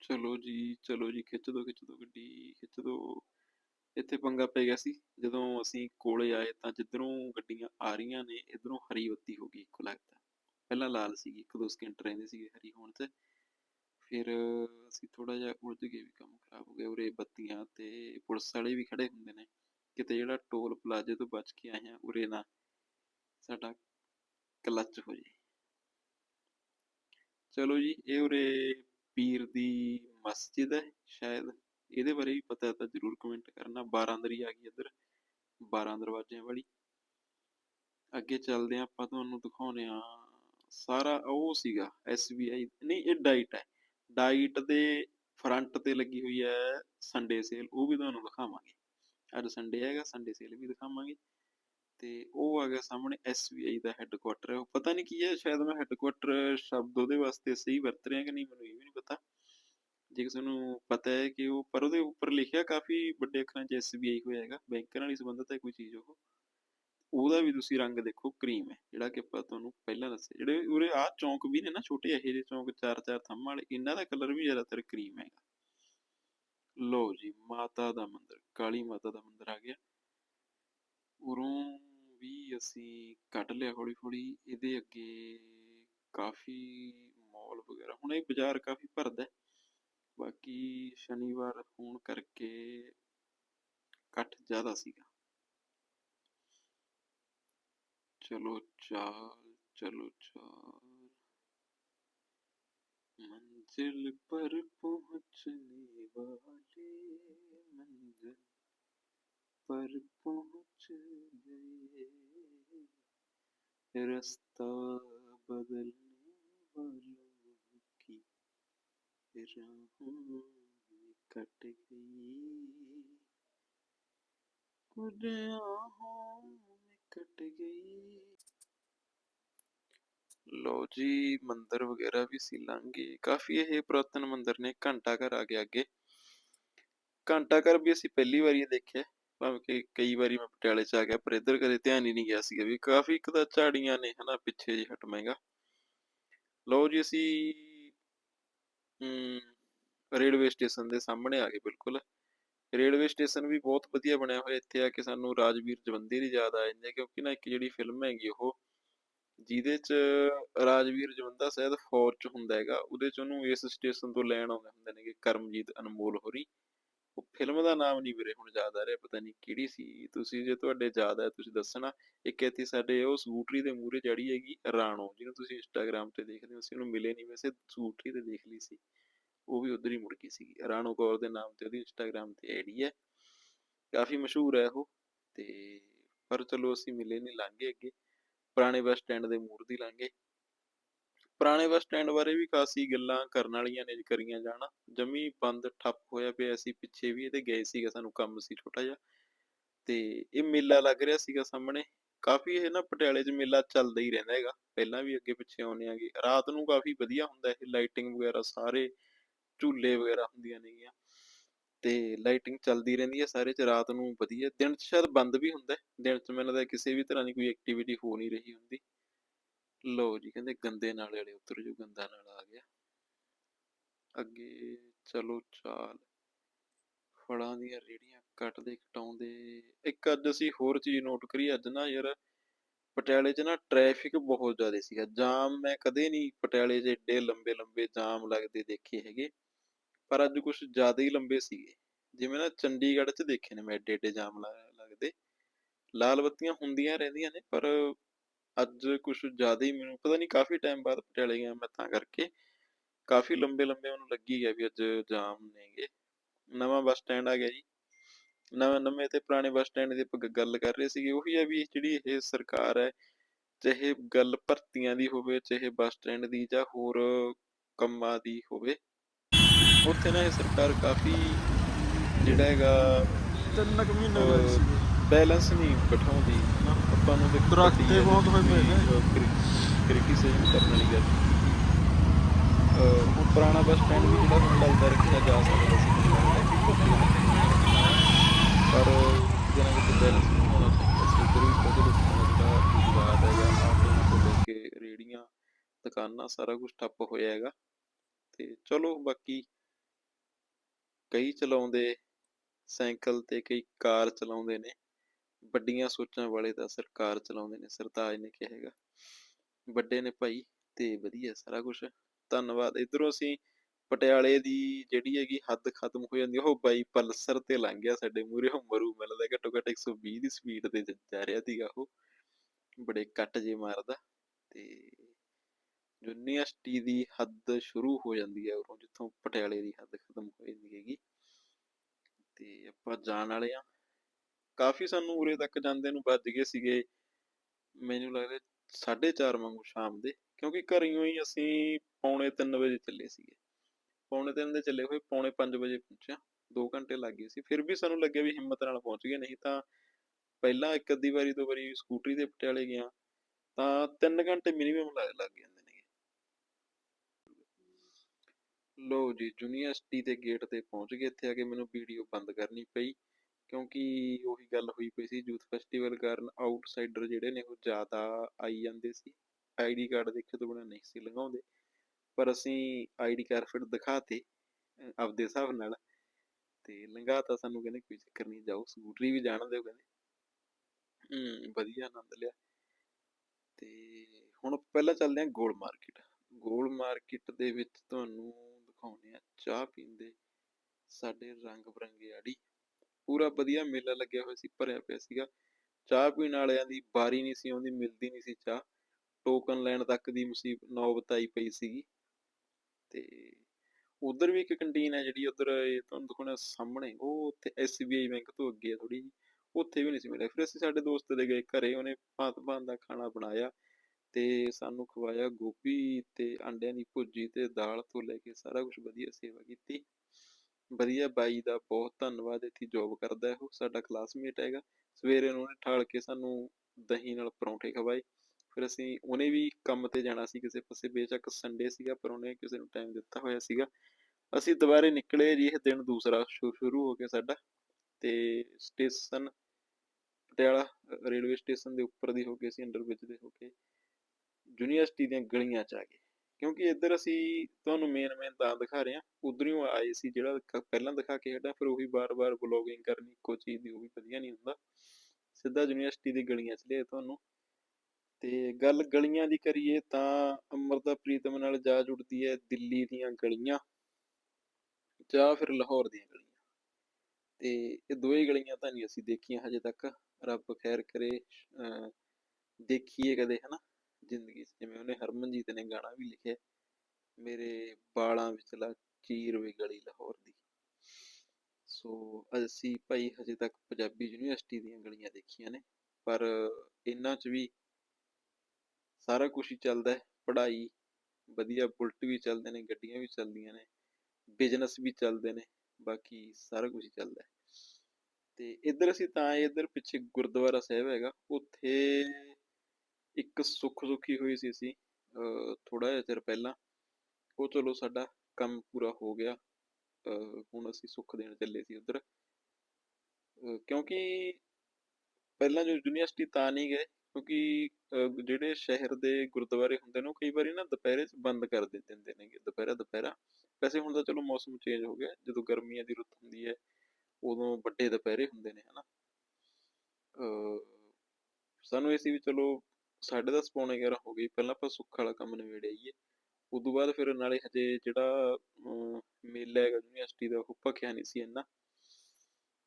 ਚਲੋ ਜੀ ਚਲੋ ਜੀ, ਖਿੱਚ ਦੋ ਖਿੱਚ ਦੋ ਗੱਡੀ, ਖਿੱਚ ਦੋ। ਇੱਥੇ ਪੰਗਾ ਪੈ ਗਿਆ ਸੀ। ਜਦੋਂ ਅਸੀਂ ਕੋਲੇ ਆਏ ਤਾਂ ਜਿੱਧਰੋਂ ਗੱਡੀਆਂ ਆ ਰਹੀਆਂ ਨੇ, ਇਧਰੋਂ ਹਰੀ ਬੱਤੀ ਹੋ ਗਈ, ਇੱਕੋ ਲੱਗਦਾ। ਪਹਿਲਾਂ ਲਾਲ ਸੀਗੀ, ਇੱਕ ਦੋ ਸਕਿੰਟ ਰਹਿੰਦੇ ਸੀਗੇ ਹਰੀ ਹੋਣ ਤੇ ਫਿਰ ਅਸੀਂ ਥੋੜਾ ਜਿਹਾ ਉਲਝ ਗਏ ਵੀ ਕੰਮ ਖਰਾਬ ਹੋ ਗਿਆ, ਉਰੇ ਬੱਤੀਆਂ ਤੇ ਪੁਲਿਸ ਵਾਲੇ ਵੀ ਖੜੇ ਹੁੰਦੇ ਨੇ। ਕਿਤੇ ਜਿਹੜਾ ਟੋਲ ਪਲਾਜ਼ੇ ਤੋਂ ਬਚ ਕੇ ਆਏ ਹਾਂ ਉਰੇ ਨਾ, ਸਾਡਾ ਕਲੱਚ ਹੋ ਜੇ ਚਲੋ ਜੀ, ਇਹ ਉਰੇ ਪੀਰ ਦੀ ਮਸਜਿਦ ਹੈ ਸ਼ਾਇਦ। ਇਹਦੇ ਬਾਰੇ ਵੀ ਪਤਾ ਤਾਂ ਜ਼ਰੂਰ ਕਮੈਂਟ ਕਰਨਾ। ਬਾਰਾਂਦਰੀ ਆ ਗਈ ਇੱਧਰ 12 ਦਰਵਾਜ਼ਿਆਂ ਵਾਲੀ। ਅੱਗੇ ਚੱਲਦੇ ਹਾਂ, ਆਪਾਂ ਤੁਹਾਨੂੰ ਦਿਖਾਉਨੇ ਆ ਸਾਰਾ ਉਹ ਸੀਗਾ SBI ਨਹੀਂ, ਇਹ ਡਾਈਟ ਹੈ। ਡਾਈਟ ਦੇ ਫਰੰਟ ਤੇ ਲੱਗੀ ਹੋਈ ਹੈ ਸੰਡੇ ਸੇਲ ਉਹ ਵੀ ਤੁਹਾਨੂੰ ਦਿਖਾਵਾਂਗੇ। ਅੱਜ ਸੰਡੇ ਹੈਗਾ ਸੰਡੇ ਸੇਲ ਵੀ ਦਿਖਾਵਾਂਗੇ। ਤੇ ਉਹ ਆ ਗਿਆ ਸਾਹਮਣੇ SBI ਦਾ ਹੈੱਡਕੁਆਟਰ ਹੈ ਉਹ ਪਤਾ ਨਹੀਂ ਕੀ ਹੈ, ਸ਼ਾਇਦ ਮੈਂ ਹੈੱਡਕੁਆਟਰ ਸ਼ਬਦ ਉਹਦੇ ਵਾਸਤੇ ਸਹੀ ਵਰਤ ਰਿਹਾ ਕਿ ਨਹੀਂ, ਮੈਨੂੰ ਇਹ ਵੀ ਨਹੀਂ ਪਤਾ। ਜੇ ਕਿਸੇ ਨੂੰ ਪਤਾ ਹੈ ਕਿ ਉਹ, ਪਰ ਉਹਦੇ ਉੱਪਰ ਲਿਖਿਆ ਕਾਫੀ ਵੱਡੇ ਅੱਖਰਾਂ 'ਚ SBI ਹੋਇਆ ਹੈਗਾ। ਬੈਂਕਾਂ ਨਾਲ ਹੀ ਸੰਬੰਧਿਤ ਹੈ ਕੋਈ ਚੀਜ਼ ਉਹ। ਉਹਦਾ ਵੀ ਤੁਸੀਂ ਰੰਗ ਦੇਖੋ ਕਰੀਮ ਹੈ, ਜਿਹੜਾ ਕਿ ਆਪਾਂ ਤੁਹਾਨੂੰ ਪਹਿਲਾਂ ਦੱਸਿਆ। ਜਿਹੜੇ ਉਰੇ ਆਹ ਚੌਂਕ ਵੀ ਨੇ ਨਾ, ਛੋਟੇ ਇਹੋ ਜਿਹੇ ਚੌਂਕ, ਚਾਰ ਚਾਰ ਥੰਮ ਵਾਲੇ, ਇਹਨਾਂ ਦਾ ਕਲਰ ਵੀ ਜ਼ਿਆਦਾਤਰ ਕਰੀਮ ਹੈਗਾ। ਲੋ ਜੀ, ਮਾਤਾ ਦਾ ਮੰਦਿਰ, ਕਾਲੀ ਮਾਤਾ ਦਾ ਮੰਦਿਰ ਆ ਗਿਆ। ਉਰੋਂ ਵੀ ਅਸੀਂ ਕੱਢ ਲਿਆ ਹੌਲੀ ਹੌਲੀ ਇਹਦੇ ਅੱਗੇ ਕਾਫੀ ਮਾਲ ਵਗੈਰਾ, ਹੁਣ ਇਹ ਬਾਜ਼ਾਰ ਕਾਫੀ ਭਰਦਾ ਹੈ। ਬਾਕੀ ਸ਼ਨੀਵਾਰ ਹੋਣ ਕਰਕੇ ਇਕੱਠ ਜ਼ਿਆਦਾ ਸੀਗਾ। चलो चार चलो चार। मंजिल पर पहुँचने वाले मंजिल पर पहुँच गए। रास्ता बदलने वालों की राहों कट गई। कुछ आहों ਕੱਟ ਗਈ। ਲੋ ਜੀ, ਮੰਦਿਰ ਵਗੈਰਾ ਵੀ ਸੀ ਲਾਂਗੇ ਕਾਫੀ ਇਹ ਪ੍ਰਾਤਨ ਮੰਦਿਰ ਨੇ, ਘੰਟਾ ਘਰ ਆ ਗਿਆ ਅੱਗੇ। ਘੰਟਾ ਘਰ ਵੀ ਅਸੀਂ ਪਹਿਲੀ ਵਾਰੀ ਦੇਖਿਆ। ਭਾਵੇਂ ਕਿ ਕਈ ਵਾਰੀ ਮੈਂ ਪਟਿਆਲੇ ਚ ਆ ਗਿਆ, ਪਰ ਇੱਧਰ ਕਦੇ ਧਿਆਨ ਹੀ ਨਹੀਂ ਗਿਆ ਸੀ ਵੀ ਕਾਫੀ ਇੱਕ ਤਾਂ ਝਾੜੀਆਂ ਨੇ, ਹਨਾ, ਪਿੱਛੇ ਜੇ ਹਟਵੇਂਗਾ ਲੋ ਜੀ, ਅਸੀਂ, ਹਮ, ਰੇਲਵੇ ਸਟੇਸ਼ਨ ਦੇ ਸਾਹਮਣੇ ਆ ਗਏ, ਬਿਲਕੁਲ। ਰੇਲਵੇ ਸਟੇਸ਼ਨ ਵੀ ਬਹੁਤ ਵਧੀਆ ਬਣਿਆ ਹੋਇਆ ਇੱਥੇ ਆ ਕੇ ਸਾਨੂੰ ਰਾਜਵੀਰ ਜਵੰਦੇ ਦੀ ਯਾਦ ਆ ਜਾਂਦੀ ਹੈ ਕਿਉਂਕਿ ਨਾ ਇੱਕ ਜਿਹੜੀ ਫਿਲਮ ਹੈਗੀ ਉਹ, ਜਿਹਦੇ ਚ ਰਾਜਵੀਰ ਜਵੰਦਾ ਸ਼ਾਇਦ ਫੌਜ ਚ ਹੁੰਦਾ ਹੈਗਾ, ਉਹਦੇ ਚ ਉਹਨੂੰ ਇਸ ਸਟੇਸ਼ਨ ਤੋਂ ਲੈਣ ਆਉਂਦੇ ਹੁੰਦੇ ਨੇਗੇ ਕਰਮਜੀਤ ਅਨਮੋਲ ਹੋਰੀ। ਉਹ ਫਿਲਮ ਦਾ ਨਾਮ ਨਹੀਂ ਵੀਰੇ ਹੁਣ ਯਾਦ ਆ ਰਿਹਾ, ਪਤਾ ਨਹੀਂ ਕਿਹੜੀ ਸੀ। ਤੁਸੀਂ ਜੇ ਤੁਹਾਡੇ ਯਾਦ ਆ, ਤੁਸੀਂ ਦੱਸਣਾ। ਇੱਕ ਇੱਥੇ ਸਾਡੇ ਉਹ ਸੂਟਰੀ ਦੇ ਮੂਹਰੇ ਚੜੀ ਹੈਗੀ ਰਾਣੋ, ਜਿਹਨੂੰ ਤੁਸੀਂ ਇੰਸਟਾਗ੍ਰam ਤੇ ਦੇਖਦੇ ਹੋ, ਅਸੀਂ ਉਹਨੂੰ ਮਿਲੇ ਨਹੀਂ ਵੈਸੇ ਸੂਟਰੀ ਤੇ ਦੇਖ ਲਈ ਸੀ। ਉਹ ਵੀ ਉਧਰ ਹੀ ਮੁੜ ਗਈ ਸੀਗੀ। ਰਾਣੋ ਕੌਰ ਦੇ ਨਾਮ ਤੇ ਉਹਦੀ ਇੰਸਟਾਗ੍ਰam ਤੇ ਆਈਡੀ ਹੈ। ਕਾਫੀ ਮਸ਼ਹੂਰ ਹੈ ਉਹ। ਤੇ ਪਰ ਚਲੋ ਅਸੀਂ ਮਿਲੇ ਨਹੀਂ ਲੰਘੇ ਅੱਗੇ। ਪੁਰਾਣੇ ਬੱਸ ਸਟੈਂਡ ਦੇ ਮੂਰ ਦੀ ਲੰਘੇ। ਪੁਰਾਣੇ ਬੱਸ ਸਟੈਂਡ ਬਾਰੇ ਵੀ ਕਾਫੀ ਗੱਲਾਂ ਕਰਨ ਵਾਲੀਆਂ ਨੇ ਕਰੀਆਂ ਜਾਣਾ। ਜਮੀ ਬੰਦ ਠੱਪ ਹੋਇਆ ਪਿਆ ਅਸੀਂ ਪਿੱਛੇ ਵੀ ਇਹਦੇ ਗਏ ਸੀਗਾ। ਸਾਨੂੰ ਕੰਮ ਸੀ ਛੋਟਾ ਜਿਹਾ। ਤੇ ਇਹ ਮੇਲਾ ਲੱਗ ਰਿਹਾ ਸੀਗਾ ਸਾਹਮਣੇ। ਕਾਫੀ ਇਹ ਨਾ ਪਟਿਆਲੇ 'ਚ ਮੇਲਾ ਚੱਲਦਾ ਹੀ ਰਹਿੰਦਾ ਹੈਗਾ। ਪਹਿਲਾਂ ਵੀ ਅੱਗੇ ਪਿੱਛੇ ਆਉਂਦੇ ਆਗੇ ਰਾਤ ਨੂੰ ਕਾਫੀ ਵਧੀਆ ਹੁੰਦਾ। ਇਹ ਲਾਈਟਿੰਗ ਵਗੈਰਾ ਸਾਰੇ ਝੂਲੇ ਵਗੈਰਾ ਹੁੰਦੀਆਂ ਨੇਗੀਆਂ। ਤੇ ਲਾਈਟਿੰਗ ਚੱਲਦੀ ਰਹਿੰਦੀ ਹੈ ਸਾਰੇ ਚ, ਰਾਤ ਨੂੰ ਵਧੀਆ। ਦਿਨ ਚ ਸ਼ਾਇਦ ਬੰਦ ਵੀ ਹੁੰਦਾ ਦਿਨ ਚ ਮੈਨੂੰ ਲੱਗਦਾ ਕਿਸੇ ਵੀ ਤਰ੍ਹਾਂ ਦੀ ਕੋਈ ਐਕਟੀਵਿਟੀ ਹੋ ਨਹੀਂ ਰਹੀ ਹੁੰਦੀ। ਲੋ ਜੀ, ਕਹਿੰਦੇ ਗੰਦੇ ਨਾਲੇ ਵਾਲੇ ਉਤਰ ਜੋ ਗੰਦਾ ਨਾਲਾ ਆ ਗਿਆ। ਅੱਗੇ ਚਲੋ ਚਾਲ। ਫਲਾਂ ਦੀਆਂ ਰੇੜੀਆਂ ਕੱਟਦੇ ਕਟਾਉਂਦੇ। ਇੱਕ ਅੱਜ ਅਸੀਂ ਹੋਰ ਚੀਜ਼ ਨੋਟ ਕਰੀ। ਅੱਜ ਨਾ ਯਾਰ ਪਟਿਆਲੇ 'ਚ ਨਾ ਟ੍ਰੈਫਿਕ ਬਹੁਤ ਜ਼ਿਆਦਾ ਸੀਗਾ। ਜਾਮ ਮੈਂ ਕਦੇ ਨਹੀਂ ਪਟਿਆਲੇ 'ਚ ਏਡੇ ਲੰਬੇ ਲੰਬੇ ਜਾਮ ਲੱਗਦੇ ਦੇਖੇ ਹੈਗੇ। ਪਰ ਅੱਜ ਕੁਝ ਜ਼ਿਆਦਾ ਹੀ ਲੰਬੇ ਸੀਗੇ। ਜਿਵੇਂ ਨਾ ਚੰਡੀਗੜ੍ਹ 'ਚ ਦੇਖੇ ਨੇ ਮੈਂ ਐਡੇ ਐਡੇ ਜਾਮ ਲ- ਲੱਗਦੇ। ਲਾਲ ਬੱਤੀਆਂ ਹੁੰਦੀਆਂ ਰਹਿੰਦੀਆਂ ਨੇ, ਪਰ ਅੱਜ ਕੁਝ ਜ਼ਿਆਦਾ ਹੀ ਮੈਨੂੰ ਪਤਾ ਨਹੀਂ ਕਾਫੀ ਟਾਈਮ ਬਾਅਦ ਪਟਿਆਲੇ ਗਿਆ ਮੈਂ ਤਾਂ ਕਰਕੇ। ਕਾਫੀ ਲੰਬੇ ਲੰਬੇ ਮੈਨੂੰ ਲੱਗੀ ਗਿਆ ਵੀ ਅੱਜ ਜਾਮ ਨੇਗੇ। ਨਵਾਂ ਬੱਸ ਸਟੈਂਡ ਆ ਗਿਆ ਜੀ। ਨਵੇਂ ਨਵੇਂ ਤੇ ਪੁਰਾਣੇ ਬੱਸ ਸਟੈਂਡ ਦੀ ਆਪਾਂ ਗ- ਗੱਲ ਕਰ ਰਹੇ ਸੀਗੇ। ਉਹੀ ਹੈ ਵੀ ਜਿਹੜੀ ਇਹ ਸਰਕਾਰ ਹੈ, ਚਾਹੇ ਗੱਲ ਭਰਤੀਆਂ ਦੀ ਹੋਵੇ, ਚਾਹੇ ਬੱਸ ਸਟੈਂਡ ਦੀ ਜਾਂ ਹੋਰ ਕੰਮਾਂ ਦੀ ਹੋਵੇ ਉੱਥੇ ਨਾ ਇਹ ਸਰਕਾਰ ਕਾਫੀ ਜਿਹੜਾ ਹੈਗਾ ਤਿੰਨ ਕੁ ਮਹੀਨੇ ਸੀ ਬੈਲੈਂਸ ਨਹੀਂ ਬਿਠਾਉਂਦੀ ਆਪਾਂ ਨੂੰ ਦੇਖੋ ਦਰੱਖਤ ਹੀ ਤੇ ਹੈ ਬਹੁਤ ਹੋਏ ਪਏ ਨੇ। ਕ੍ਰਿਟਿਸਿਜ਼ਮ ਕਰਨ ਵਾਲੀ ਗੱਲ ਉਹ ਪੁਰਾਣਾ ਬੱਸ ਸਟੈਂਡ ਵੀ ਜਿਹੜਾ ਹੁਣ ਲੱਗਦਾ ਰੱਖਿਆ ਜਾ ਸਕਦਾ ਸੀ। ਪਰ ਜਿਹਨਾਂ ਵਿੱਚ ਬੈਲੈਂਸ ਨਹੀਂ ਹੋਣਾ ਚਾਹੀਦਾ ਸੀ ਵੀ ਬਹੁਤ ਲੋਕਾਂ ਦਾ ਜਿਹੜਾ ਰੁਜ਼ਗਾਰ ਹੈਗਾ ਆਟੋ ਤੋਂ ਲੈ ਕੇ ਰੇੜੀਆਂ ਦੁਕਾਨਾਂ ਸਾਰਾ ਕੁਝ ਠੱਪ ਹੋਇਆ ਹੈਗਾ ਤੇ ਚਲੋ ਬਾਕੀ ਕਈ ਚਲਾਉਂਦੇ ਸਾਈਕਲ ਤੇ, ਕਈ ਕਾਰ ਚਲਾਉਂਦੇ ਨੇ। ਵੱਡੀਆਂ ਸੋਚਾਂ ਵਾਲੇ ਤਾਂ ਸਰਕਾਰ ਚਲਾਉਂਦੇ ਨੇ, ਸਰਤਾਜ ਨੇ ਕਿਹਾ ਹੈਗਾ। ਵੱਡੇ ਨੇ ਭਾਈ, ਤੇ ਵਧੀਆ ਸਾਰਾ ਕੁਝ ਧੰਨਵਾਦ। ਇਧਰੋਂ ਅਸੀਂ ਪਟਿਆਲੇ ਦੀ ਜਿਹੜੀ ਹੈਗੀ ਹੱਦ ਖਤਮ ਹੋ ਜਾਂਦੀ, ਉਹ ਬਾਈ ਪਲਸਰ ਤੇ ਲੰਘ ਗਿਆ ਸਾਡੇ ਮੂਹਰੇ। ਉਹ ਮਰੂ ਮਿਲਦਾ ਘੱਟੋ ਘੱਟ 120 ਦੀ ਸਪੀਡ ਤੇ ਜਾ ਰਿਹਾ ਸੀਗਾ ਉਹ। ਬੜੇ ਕੱਟ ਜੇ ਮਾਰਦਾ। ਤੇ ਯੂਨੀਵਰਸਿਟੀ ਦੀ ਹੱਦ ਸ਼ੁਰੂ ਹੋ ਜਾਂਦੀ ਹੈ, ਉਰੋਂ ਜਿੱਥੋਂ ਪਟਿਆਲੇ ਦੀ ਹੱਦ ਖਤਮ ਹੋ ਜਾਂਦੀ ਆਪਾਂ ਜਾਣ ਵਾਲੇ ਆ ਕਾਫੀ ਸਾਨੂੰ ਉਰੇ ਤੱਕ ਜਾਂਦੇ ਨੂੰ ਵੱਜ ਗਏ ਸੀਗੇ। ਮੈਨੂੰ ਲੱਗਦਾ 4:30 ਵਾਂਗੂ ਸ਼ਾਮ ਦੇ, ਕਿਉਂਕਿ ਘਰਿਓਂ ਹੀ ਅਸੀਂ ਪੌਣੇ 3 ਵਜੇ ਚੱਲੇ ਸੀਗੇ। ਪੌਣੇ 3 ਦੇ ਚੱਲੇ ਹੋਏ, ਪੌਣੇ 5 ਵਜੇ ਪਹੁੰਚਿਆ। 2 ਘੰਟੇ ਲੱਗ ਗਏ ਸੀ। ਫਿਰ ਵੀ ਸਾਨੂੰ ਲੱਗਿਆ ਵੀ ਹਿੰਮਤ ਨਾਲ ਪਹੁੰਚ ਗਏ, ਨਹੀਂ ਤਾਂ ਪਹਿਲਾਂ ਇੱਕ ਅੱਧੀ ਵਾਰੀ, ਦੋ ਵਾਰੀ ਸਕੂਟਰੀ ਦੇ ਪਟਿਆਲੇ ਗਿਆ। ਤਾਂ 3 ਘੰਟੇ ਮਿਨੀਮਮ ਲੱਗ ਲੱਗ ਲਓ ਜੀ ਯੂਨੀਵਰਸਿਟੀ ਦੇ ਗੇਟ ਤੇ ਪਹੁੰਚ ਗਏ। ਇੱਥੇ ਆ ਕੇ ਮੈਨੂੰ ਵੀਡੀਓ ਬੰਦ ਕਰਨੀ ਪਈ, ਕਿਉਂਕਿ ਉਹੀ ਗੱਲ ਹੋਈ ਪਈ ਸੀ, ਯੂਥ ਫੈਸਟੀਵਲ ਕਾਰਨ ਆਊਟਸਾਈਡਰ ਜਿਹੜੇ ਨੇ, ਉਹ ਜ਼ਿਆਦਾ ਆਈ ਜਾਂਦੇ ਸੀ। ਆਈਡੀ ਕਾਰਡ ਦੇਖੇ ਤੋਂ ਬਿਨਾਂ ਨਹੀਂ ਸੀ ਲੰਘਾਉਂਦੇ। ਪਰ ਅਸੀਂ ਆਈਡੀ ਕਾਰਡ ਫਿਰ ਦਿਖਾਤੇ ਆਪਦੇ ਹਿਸਾਬ ਨਾਲ। ਤੇ ਲੰਘਾਤਾ ਸਾਨੂੰ, ਕਹਿੰਦੇ ਕੋਈ ਚੱਕਰ ਨਹੀਂ, ਜਾਓ। ਸਕੂਟਰੀ ਵੀ ਜਾਣ ਦਿਓ, ਕਹਿੰਦੇ। ਹੂੰ, ਵਧੀਆ ਆਨੰਦ ਲਿਆ। ਤੇ ਹੁਣ ਪਹਿਲਾਂ ਚੱਲਦੇ ਹਾਂ ਗੋਲ ਮਾਰਕੀਟ। ਗੋਲ ਮਾਰਕੀਟ ਦੇ ਵਿੱਚ ਤੁਹਾਨੂੰ ਦਿਖਾਉਂਦੇ ਆ ਚਾਹ ਪੀਂਦੇ ਸਾਡੇ ਰੰਗ ਬਰੰਗੇ ਆੜੀ। ਪੂਰਾ ਵਧੀਆ ਮੇਲਾ ਲੱਗਿਆ ਹੋਇਆ ਸੀ, ਭਰਿਆ ਪਿਆ ਸੀਗਾ। ਚਾਹ ਪੀਣ ਵਾਲਿਆਂ ਦੀ ਬਾਰੀ ਨਹੀਂ ਸੀ ਆਉਂਦੀ, ਮਿਲਦੀ ਨਹੀਂ ਸੀ ਚਾਹ। ਟੋਕਨ ਲੈਣ ਤੱਕ ਦੀ ਮੁਸੀਬਤ, ਨੌਬਤ ਆਈ ਪਈ ਸੀਗੀ। ਤੇ ਉਧਰ ਵੀ ਇੱਕ ਕੰਟੀਨ ਹੈ ਜਿਹੜੀ ਉਧਰ ਇਹ ਤੁਹਾਨੂੰ ਦਿਖਾਉਣਾ ਸਾਹਮਣੇ, ਉਹ ਉੱਥੇ SBI ਬੈਂਕ ਤੋਂ ਅੱਗੇ ਆ ਥੋੜੀ ਜਿਹੀ। ਉੱਥੇ ਵੀ ਨਹੀਂ ਸੀ ਮਿਲਿਆ। ਫਿਰ ਅਸੀਂ ਸਾਡੇ ਦੋਸਤ ਦੇ ਗਏ ਘਰੇ, ਉਹਨੇ ਭਾਂਤ ਭਾਂਤ ਦਾ ਖਾਣਾ ਬਣਾਇਆ। ਤੇ ਸਾਨੂੰ ਖਵਾਇਆ ਗੋਭੀ ਤੇ ਅੰਡਿਆਂ ਦੀ ਭੁਰਜੀ ਤੇ ਦਾਲ ਤੋਂ ਲੈ ਕੇ ਸਾਰਾ ਕੁਝ ਵਧੀਆ ਸੇਵਾ ਕੀਤੀ। ਵਧੀਆ ਬਾਈ ਦਾ ਬਹੁਤ ਧੰਨਵਾਦ, ਇੱਥੇ ਜੋਬ ਕਰਦਾ ਹੈ ਉਹ, ਸਾਡਾ ਕਲਾਸਮੇਟ ਹੈਗਾ। ਸਵੇਰੇ ਉਹਨੇ ਠਾਲ ਕੇ ਸਾਨੂੰ ਦਹੀਂ ਨਾਲ ਪਰੌਂਠੇ ਖਵਾਏ। ਫਿਰ ਅਸੀਂ ਉਹਨੇ ਵੀ ਕੰਮ ਤੇ ਜਾਣਾ ਸੀ, ਕਿਸੇ ਪਾਸੇ ਬੇਸ਼ੱਕ ਸੰਡੇ ਸੀਗਾ, ਪਰ ਉਹਨੇ ਕਿਸੇ ਨੂੰ ਟਾਈਮ ਦਿੱਤਾ ਹੋਇਆ ਸੀਗਾ। ਅਸੀਂ ਦੁਬਾਰੇ ਨਿਕਲੇ ਜੀ, ਇਹ ਦਿਨ ਦੂਸਰਾ ਸ਼ੁ- ਸ਼ੁਰੂ ਹੋ ਗਿਆ ਸਾਡਾ। ਤੇ ਸਟੇਸ਼ਨ ਪਟਿਆਲਾ ਰੇਲਵੇ ਸਟੇਸ਼ਨ ਦੇ ਉੱਪਰ ਦੀ ਹੋ ਕੇ ਅਸੀਂ ਅੰਡਰਬ੍ਰਿਜ ਦੇ ਹੋ ਕੇ ਯੂਨੀਵਰਸਿਟੀ ਦੀਆਂ ਗਲੀਆਂ ਚ ਆ ਗਏ। ਕਿਉਂਕਿ ਇੱਧਰ ਅਸੀਂ ਤੁਹਾਨੂੰ ਮੇਨ ਮੇਨ ਤਾਂ ਦਿਖਾ ਰਹੇ ਹਾਂ। ਉਧਰੋਂ ਆਏ ਸੀ ਜਿਹੜਾ ਕ- ਪਹਿਲਾਂ ਦਿਖਾ ਕੇ ਹਟਾ, ਫਿਰ ਉਹੀ ਬਾਰ-ਬਾਰ ਵਲੋਗਿੰਗ ਕਰਨੀ ਇੱਕੋ ਚੀਜ਼ ਦੀ ਉਹ ਵੀ ਵਧੀਆ ਨਹੀਂ ਹੁੰਦਾ। ਸਿੱਧਾ ਯੂਨੀਵਰਸਿਟੀ ਦੀ ਗਲੀਆਂ ਚ ਲਿਆ ਤੁਹਾਨੂੰ। ਤੇ ਗੱਲ ਗਲੀਆਂ ਦੀ ਕਰੀਏ ਤਾਂ ਅਮਰਦਾ ਪ੍ਰੀਤਮ ਨਾਲ ਜਾ ਜੁੜਦੀ ਹੈ ਦਿੱਲੀ ਦੀਆਂ ਗਲੀਆਂ, ਜਾਂ ਫਿਰ ਲਾਹੌਰ ਦੀਆਂ ਗਲੀਆਂ। ਤੇ ਇਹ ਦੋਵੇਂ ਗਲੀਆਂ ਤਾਂ ਨਹੀਂ ਅਸੀਂ ਦੇਖੀਆਂ ਹਜੇ ਤੱਕ। ਰੱਬ ਖੈਰ ਕਰੇ, ਅਹ ਦੇਖੀਏ ਕਦੇ, ਹਨਾ। ਜ਼ਿੰਦਗੀ 'ਚ, ਜਿਵੇਂ ਉਹਨੇ ਹਰਮਨਜੀਤ ਨੇ ਗਾਣਾ ਵੀ ਲਿਖਿਆ ਮੇਰੇ ਬਾਲਾਂ ਵਿਚਲਾ ਚੀਰ ਵੇ ਗਲੀ ਲਾਹੌਰ ਦੀ। ਸੋ ਅਸੀਂ ਭਾਈ ਹਜੇ ਤੱਕ ਪੰਜਾਬੀ ਯੂਨੀਵਰਸਿਟੀ ਦੀਆਂ ਗਲੀਆਂ ਦੇਖੀਆਂ ਨੇ, ਪਰ ਇਹਨਾਂ 'ਚ ਵੀ ਸਾਰਾ ਕੁਝ ਹੀ ਚੱਲਦਾ ਹੈ, ਪੜ੍ਹਾਈ ਵਧੀਆ, ਬੁਲਟ ਵੀ ਚੱਲਦੇ ਨੇ, ਗੱਡੀਆਂ ਵੀ ਚੱਲਦੀਆਂ ਨੇ, ਬਿਜ਼ਨਸ ਵੀ ਚੱਲਦੇ ਨੇ, ਬਾਕੀ ਸਾਰਾ ਕੁਝ ਹੀ ਚੱਲਦਾ ਹੈ। ਤੇ ਇੱਧਰ ਅਸੀਂ ਤਾਂ ਇੱਧਰ ਪਿੱਛੇ ਗੁਰਦੁਆਰਾ ਸਾਹਿਬ ਹੈਗਾ, ਉੱਥੇ ਇੱਕ ਸੁੱਖ ਸੁੱਖੀ ਹੋਈ ਸੀ ਅਸੀਂ ਥੋੜਾ ਜਿਹਾ ਚਿਰ ਪਹਿਲਾਂ। ਉਹ ਚਲੋ ਸਾਡਾ ਕੰਮ ਪੂਰਾ ਹੋ ਗਿਆ। ਹੁਣ ਅਸੀਂ ਸੁੱਖ ਦੇਣ ਚੱਲੇ ਸੀ ਉੱਧਰ। ਕਿਉਂਕਿ ਪਹਿਲਾਂ ਜੋ ਯੂਨੀਵਰਸਿਟੀ ਤਾਂ ਨਹੀਂ ਗਏ, ਕਿਉਂਕਿ ਜਿਹੜੇ ਸ਼ਹਿਰ ਦੇ ਗੁਰਦੁਆਰੇ ਹੁੰਦੇ ਨੇ, ਉਹ ਕਈ ਵਾਰੀ ਨਾ ਦੁਪਹਿਰੇ 'ਚ ਬੰਦ ਕਰ ਦੇ ਦਿੰਦੇ ਨੇਗੇ, ਦੁਪਹਿਰਾ ਦੁਪਹਿਰਾ। ਵੈਸੇ ਹੁਣ ਤਾਂ ਚਲੋ ਮੌਸਮ ਚੇਂਜ ਹੋ ਗਿਆ। ਜਦੋਂ ਗਰਮੀਆਂ ਦੀ ਰੁੱਤ ਹੁੰਦੀ ਹੈ, ਉਦੋਂ ਵੱਡੇ ਦੁਪਹਿਰੇ ਹੁੰਦੇ ਨੇ, ਹਨਾ। ਅਹ ਸਾਨੂੰ ਇਹ ਸੀ ਵੀ ਚਲੋ ਸਾਢੇ ਦਸ ਪੌਣੇ 11 ਹੋ ਗਈ ਪਹਿਲਾਂ ਆਪਾਂ ਸੁੱਖ ਵਾਲਾ ਕੰਮ ਨਿਬੇੜ ਆਈਏ ਉਦੋਂ ਬਾਅਦ ਫਿਰ ਨਾਲੇ ਹਜੇ ਜਿਹੜਾ ਮੇਲਾ ਹੈਗਾ ਯੂਨੀਵਰਸਿਟੀ ਦਾ, ਉਹ ਭਖਿਆ ਨਹੀਂ ਸੀ ਇੰਨਾ।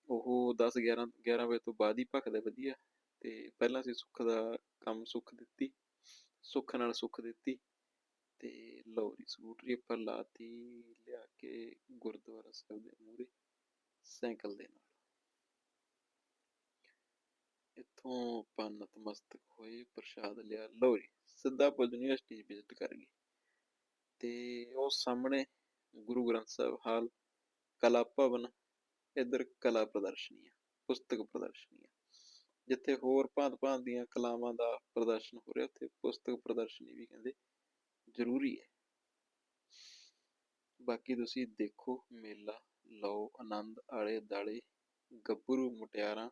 ਉਹ 10 11 11 ਵਜੇ ਤੋਂ ਬਾਅਦ ਹੀ ਭਖਦਾ ਵਧੀਆ। ਤੇ ਪਹਿਲਾਂ ਅਸੀਂ ਸੁੱਖ ਦਾ ਕੰਮ ਸੁੱਖ ਦਿੱਤੀ, ਸੁੱਖ ਨਾਲ ਸੁੱਖ ਦਿੱਤੀ। ਤੇ ਲਓ ਜੀ ਸਕੂਟਰੀ ਉੱਪਰ ਲਾਤੀ, ਲਿਆ ਕੇ ਗੁਰਦੁਆਰਾ ਸਾਹਿਬ ਦੇ ਮੂਹਰੇ, ਸਾਈਕਲ ਦੇ ਨਾਲ। ਇੱਥੋਂ ਆਪਾਂ ਨਤਮਸਤਕ ਹੋਏ, ਪ੍ਰਸ਼ਾਦ ਲਿਆ ਲਓ ਜੀ ਸਿੱਧਾ ਆਪਾਂ ਯੂਨੀਵਰਸਿਟੀ ਵਿਜ਼ਿਟ ਕਰ ਗਏ। ਤੇ ਉਹ ਸਾਹਮਣੇ ਗੁਰੂ ਗ੍ਰੰਥ ਸਾਹਿਬ ਹਾਲ, ਕਲਾ ਭਵਨ, ਇੱਧਰ ਕਲਾ ਪ੍ਰਦਰਸ਼ਨੀਆਂ, ਪੁਸਤਕ ਪ੍ਰਦਰਸ਼ਨੀਆਂ। ਜਿੱਥੇ ਹੋਰ ਭਾਂਤ ਭਾਂਤ ਦੀਆਂ ਕਲਾਵਾਂ ਦਾ ਪ੍ਰਦਰਸ਼ਨ ਹੋ ਰਿਹਾ, ਉੱਥੇ ਪੁਸਤਕ ਪ੍ਰਦਰਸ਼ਨੀ ਵੀ ਕਹਿੰਦੇ ਜ਼ਰੂਰੀ ਹੈ। ਬਾਕੀ ਤੁਸੀਂ ਦੇਖੋ ਮੇਲਾ, ਲਓ, ਆਨੰਦ ਆਲੇ ਦਾਲੇ ਗੱਭਰੂ ਮੁਟਿਆਰਾਂ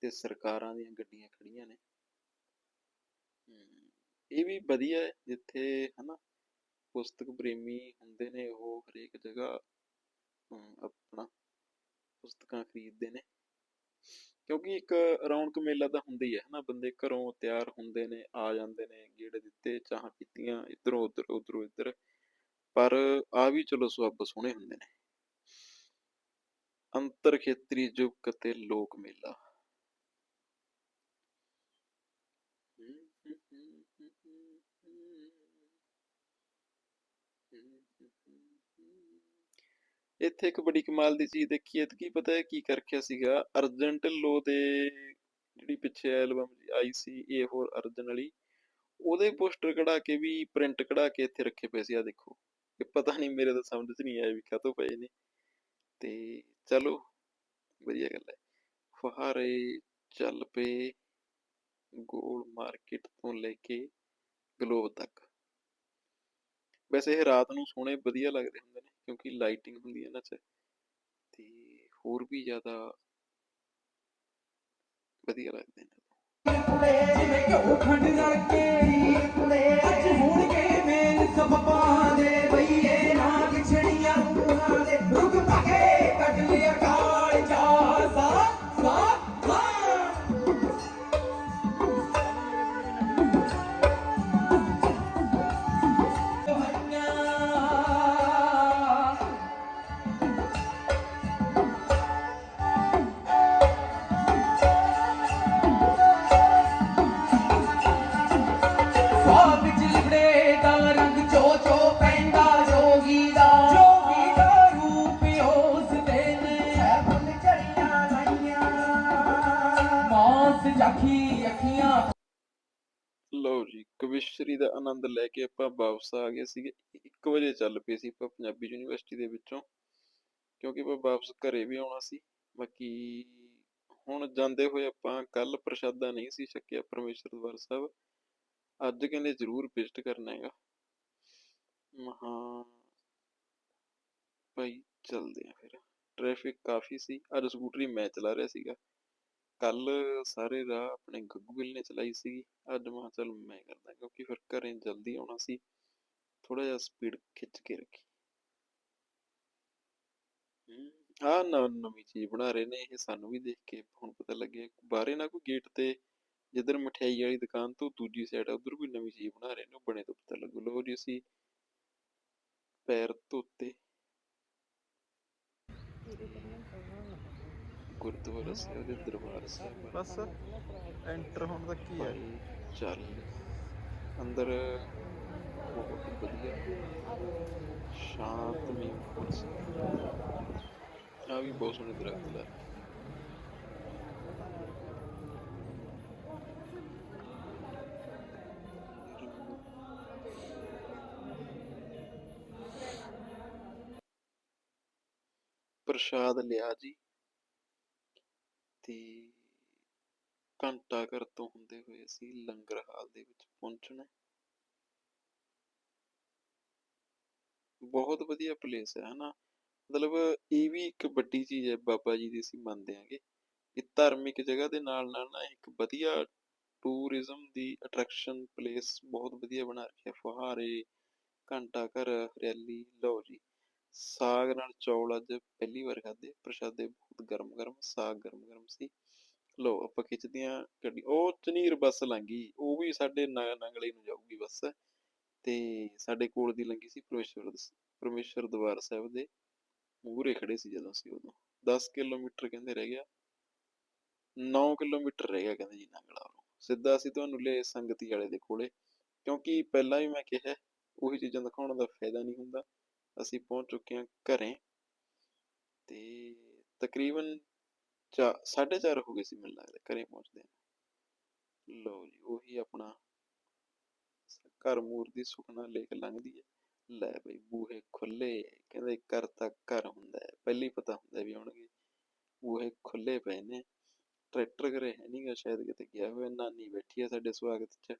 ਤੇ ਸਰਕਾਰਾਂ ਦੀਆਂ ਗੱਡੀਆਂ ਖੜੀਆਂ ਨੇ। ਇਹ ਵੀ ਵਧੀਆ ਹੈ, ਜਿੱਥੇ ਹਨਾ ਪੁਸਤਕ ਪ੍ਰੇਮੀ ਹੁੰਦੇ ਨੇ, ਉਹ ਹਰੇਕ ਜਗ੍ਹਾ ਆਪਣਾ ਪੁਸਤਕਾਂ ਖਰੀਦਦੇ ਨੇ। ਕਿਉਂਕਿ ਇੱਕ ਰੌਣਕ ਮੇਲਾ ਤਾਂ ਹੁੰਦਾ ਹੀ ਹੈ ਹਨਾ, ਬੰਦੇ ਘਰੋਂ ਤਿਆਰ ਹੁੰਦੇ ਨੇ, ਆ ਜਾਂਦੇ ਨੇ, ਗੇੜੇ ਦਿੱਤੇ, ਚਾਹਾਂ ਪੀਤੀਆਂ, ਇਧਰੋਂ, ਉੱਧਰ, ਉਧਰੋਂ, ਇਧਰ। ਪਰ ਆ ਵੀ ਚਲੋ ਸਬੱਬ ਸੋਹਣੇ ਹੁੰਦੇ ਨੇ। ਅੰਤਰ ਖੇਤਰੀ ਯੁੱਗ ਅਤੇ ਲੋਕ ਮੇਲਾ। ਇੱਥੇ ਇੱਕ ਬੜੀ ਕਮਾਲ ਦੀ ਚੀਜ਼ ਦੇਖੀ ਐ ਕੀ ਪਤਾ ਹੈ ਕੀ ਕਰਖਿਆ ਸੀਗਾ ਅਰਜੈਂਟ ਲੋ ਦੇ ਜਿਹੜੀ ਪਿੱਛੇ ਐਲਬਮ ਆਈ ਸੀ ਏ ਫੋਰ ਅਰਜਨ ਵਾਲੀ, ਉਹਦੇ ਪੋਸਟਰ ਕਢਾ ਕੇ ਵੀ ਪ੍ਰਿੰਟ ਕਢਾ ਕੇ ਇੱਥੇ ਰੱਖੇ ਪਏ ਸੀ ਆ ਦੇਖੋ, ਇਹ ਪਤਾ ਨਹੀਂ ਮੇਰੇ ਤਾਂ ਸਮਝ 'ਚ ਨਹੀਂ ਆਇਆ ਵੀ ਕਾਹਤੋਂ ਪਏ ਨੇ, ਤੇ ਚਲੋ, ਵਧੀਆ ਗੱਲ ਹੈ, ਫੁਹਾਰੇ ਚੱਲ ਪਏ ਗੋਲ ਮਾਰਕੀਟ ਤੋਂ ਲੈ ਕੇ ਗਲੋਬ ਤੱਕ, ਵੈਸੇ ਇਹ ਰਾਤ ਨੂੰ ਸੋਹਣੇ ਵਧੀਆ ਲੱਗਦੇ ਹੁੰਦੇ ਨੇ ਕਿਉਂਕਿ ਲਾਈਟਿੰਗ ਹੁੰਦੀ ਹੈ ਇਹਨਾਂ 'ਚ, ਤੇ ਹੋਰ ਵੀ ਜ਼ਿਆਦਾ ਵਧੀਆ ਲੱਗਦੇ ਨੇ। ਜਿਵੇਂ ਘਿਓ ਖੰਡ ਰਲ ਕੇ ਅੱਜ ਹੋਣਗੇ ਮੇਲ ਸਬਬਾਂ ਕਵਿਸ਼ਰੀ ਦਾ ਆਨੰਦ ਲੈ ਕੇ ਆਪਾਂ ਵਾਪਸ ਆ ਗਏ ਸੀਗੇ। 1 ਵਜੇ ਚੱਲ ਪਏ ਸੀ ਆਪਾਂ ਪੰਜਾਬੀ ਯੂਨੀਵਰਸਿਟੀ ਦੇ ਵਿੱਚੋਂ, ਕਿਉਂਕਿ ਆਪਾਂ ਵਾਪਸ ਘਰੇ ਵੀ ਆਉਣਾ ਸੀ। ਬਾਕੀ ਹੁਣ ਜਾਂਦੇ ਹੋਏ ਆਪਾਂ ਕੱਲ ਪ੍ਰਸ਼ਾਦਾ ਨਹੀਂ ਸੀ ਛਕਿਆ ਪਰਮੇਸ਼ਰ ਦਵਾਰ ਸਾਹਿਬ। ਅੱਜ ਕਹਿੰਦੇ ਜ਼ਰੂਰ ਵਿਜ਼ਿਟ ਕਰਨਾ ਹੈਗਾ। ਮਹਾ ਭਾਈ, ਚੱਲਦੇ ਆ ਫਿਰ। ਟ੍ਰੈਫਿਕ ਕਾਫੀ ਸੀ। ਅੱਜ ਸਕੂਟਰੀ ਮੈਂ ਚਲਾ ਰਿਹਾ ਸੀਗਾ। ਕੱਲ ਸਾਰੇ ਰਾਹ ਆਪਣੇ ਗੱਗੂ ਗਿੱਲ ਨੇ ਚਲਾਈ ਸੀ। ਅੱਜ ਮੈਂ ਕਿਹਾ ਚੱਲ ਮੈਂ ਕਰਦਾ, ਕਿਉਂਕਿ ਫਿਰ ਘਰੇ ਜਲਦੀ ਆਉਣਾ ਸੀ। ਥੋੜਾ ਜਿਹਾ ਸਪੀਡ ਖਿੱਚ ਕੇ ਰੱਖੀ। ਆ ਨਵੀਂ ਚੀਜ਼ ਬਣਾ ਰਹੇ ਨੇ, ਇਹ ਸਾਨੂੰ ਵੀ ਦੇਖ ਕੇ ਹੁਣ ਪਤਾ ਲੱਗਿਆ। ਬਾਹਰੇ ਨਾ ਕੋਈ ਗੇਟ ਤੇ ਜਿੱਧਰ ਮਠਿਆਈ ਵਾਲੀ ਦੁਕਾਨ ਤੋਂ ਦੂਜੀ ਸਾਈਡ ਆ, ਉਧਰ ਕੋਈ ਨਵੀਂ ਚੀਜ਼ ਬਣਾ ਰਹੇ ਨੇ, ਉਹ ਬਣੇ ਤੋਂ ਪਤਾ ਲੱਗੂ। ਲੋ ਜੀ, ਅਸੀਂ ਪੈਰ ਧੋਤੇ। ਗੁਰਦੁਆਰਾ ਸਾਹਿਬ ਦੇ ਦਰਬਾਰ ਸਾਹਿਬ ਬਸ ਐਂਟਰ ਹੋਣ ਤੱਕ ਹੀ ਹੈ ਚੱਲ। ਅੰਦਰ ਬਹੁਤ ਵਧੀਆ। ਸ਼ਾਂਤਮਈ ਮਾਹੌਲ ਸੀ। ਆ ਵੀ ਬਹੁਤ ਸੋਹਣੇ ਦਰਖਤ ਲਾਏ ਪ੍ਰਸ਼ਾਦ ਲਿਆ ਜੀ। ਤੇ ਘੰਟਾ ਘਰ ਤੋਂ ਹੁੰਦੇ ਹੋਏ ਅਸੀਂ ਲੰਗਰ ਹਾਲ ਦੇ ਵਿੱਚ ਪਹੁੰਚਣਾ ਬਹੁਤ ਵਧੀਆ ਪਲੇਸ ਹੈ, ਹਨਾ? ਮਤਲਬ ਇਹ ਵੀ ਇੱਕ ਵੱਡੀ ਚੀਜ਼ ਹੈ ਬਾਬਾ ਜੀ ਦੀ ਅਸੀਂ ਮੰਨਦੇ ਆਂਗੇ ਇਹ ਧਾਰਮਿਕ ਜਗ੍ਹਾ ਦੇ ਨਾਲ ਨਾਲ ਨਾ ਇੱਕ ਵਧੀਆ ਟੂਰਿਜ਼ਮ ਦੀ ਅਟਰੈਕਸ਼ਨ ਪਲੇਸ ਬਹੁਤ ਵਧੀਆ ਬਣਾ ਰੱਖਿਆ ਫੁਹਾਰੇ, ਘੰਟਾ ਘਰ ਹਰਿਆਲੀ ਲਓ ਜੀ, ਸਾਗ ਨਾਲ ਚੌਲ ਅੱਜ ਪਹਿਲੀ ਵਾਰ ਖਾਧੇ, ਪ੍ਰਸ਼ਾਦੇ ਗਰਮ ਗਰਮ ਸਾਗ, ਗਰਮ ਗਰਮ ਸੀ। ਲਓ ਆਪਾਂ ਖਿੱਚਦੇ ਹਾਂ ਗੱਡੀ। ਉਹ ਚਨੀਰ ਬੱਸ ਲੰਘੀ। ਉਹ ਵੀ ਸਾਡੇ ਨੰਗਲੇ ਨੂੰ ਜਾਊਗੀ ਬੱਸ। ਤੇ ਸਾਡੇ ਕੋਲ ਦੀ ਲੰਘੀ ਸੀ ਪਰਮੇਸ਼ਵਰ ਪਰਮੇਸ਼ਵਰ ਦਵਾਰ ਸਾਹਿਬ ਦੇ ਮੂਹਰੇ ਖੜੇ ਸੀ ਜਦੋਂ ਅਸੀਂ ਉਦੋਂ। 10 ਕਿਲੋਮੀਟਰ ਕਹਿੰਦੇ ਰਹਿ ਗਿਆ। 9 ਕਿਲੋਮੀਟਰ ਰਹਿ ਗਿਆ ਕਹਿੰਦੇ ਜੀ ਨੰਗਲਾ ਵੱਲੋਂ ਸਿੱਧਾ ਅਸੀਂ ਤੁਹਾਨੂੰ ਲੈ ਸੰਗਤੀ ਵਾਲੇ ਦੇ ਕੋਲੇ। ਕਿਉਂਕਿ ਪਹਿਲਾਂ ਵੀ ਮੈਂ ਕਿਹਾ, ਉਹੀ ਚੀਜ਼ਾਂ ਦਿਖਾਉਣ ਦਾ ਫਾਇਦਾ ਨਹੀਂ ਹੁੰਦਾ। ਅਸੀਂ ਪਹੁੰਚ ਚੁੱਕੇ ਹਾਂ ਘਰੇ। ਤੇ ਤਕਰੀਬਨ ਚਾ ਸਾਢੇ ਚਾਰ ਹੋ ਗਏ ਸੀ ਮੈਨੂੰ ਲੱਗਦਾ, ਘਰੇ ਪਹੁੰਚਦੇ ਨੂੰ। ਲਓ ਜੀ, ਉਹੀ ਆਪਣਾ ਘਰ ਮੂਰ ਦੀ ਸੁਖਨਾ ਲੇਕ ਲੰਘਦੀ ਹੈ। ਲੈ ਬਈ, ਬੂਹੇ ਖੁੱਲੇ ਕਹਿੰਦੇ ਘਰ ਤਾਂ ਘਰ ਹੁੰਦਾ ਹੈ ਪਹਿਲੀ ਪਤਾ ਹੁੰਦਾ ਵੀ ਆਉਣਗੇ। ਬੂਹੇ ਖੁੱਲੇ ਪਏ ਨੇ। ਟਰੈਕਟਰ ਘਰੇ ਹੈ ਨਹੀਂਗਾ ਸ਼ਾਇਦ ਕਿਤੇ ਗਿਆ ਹੋਇਆ ਨਾਨੀ ਬੈਠੀ ਹੈ ਸਾਡੇ ਸਵਾਗਤ 'ਚ।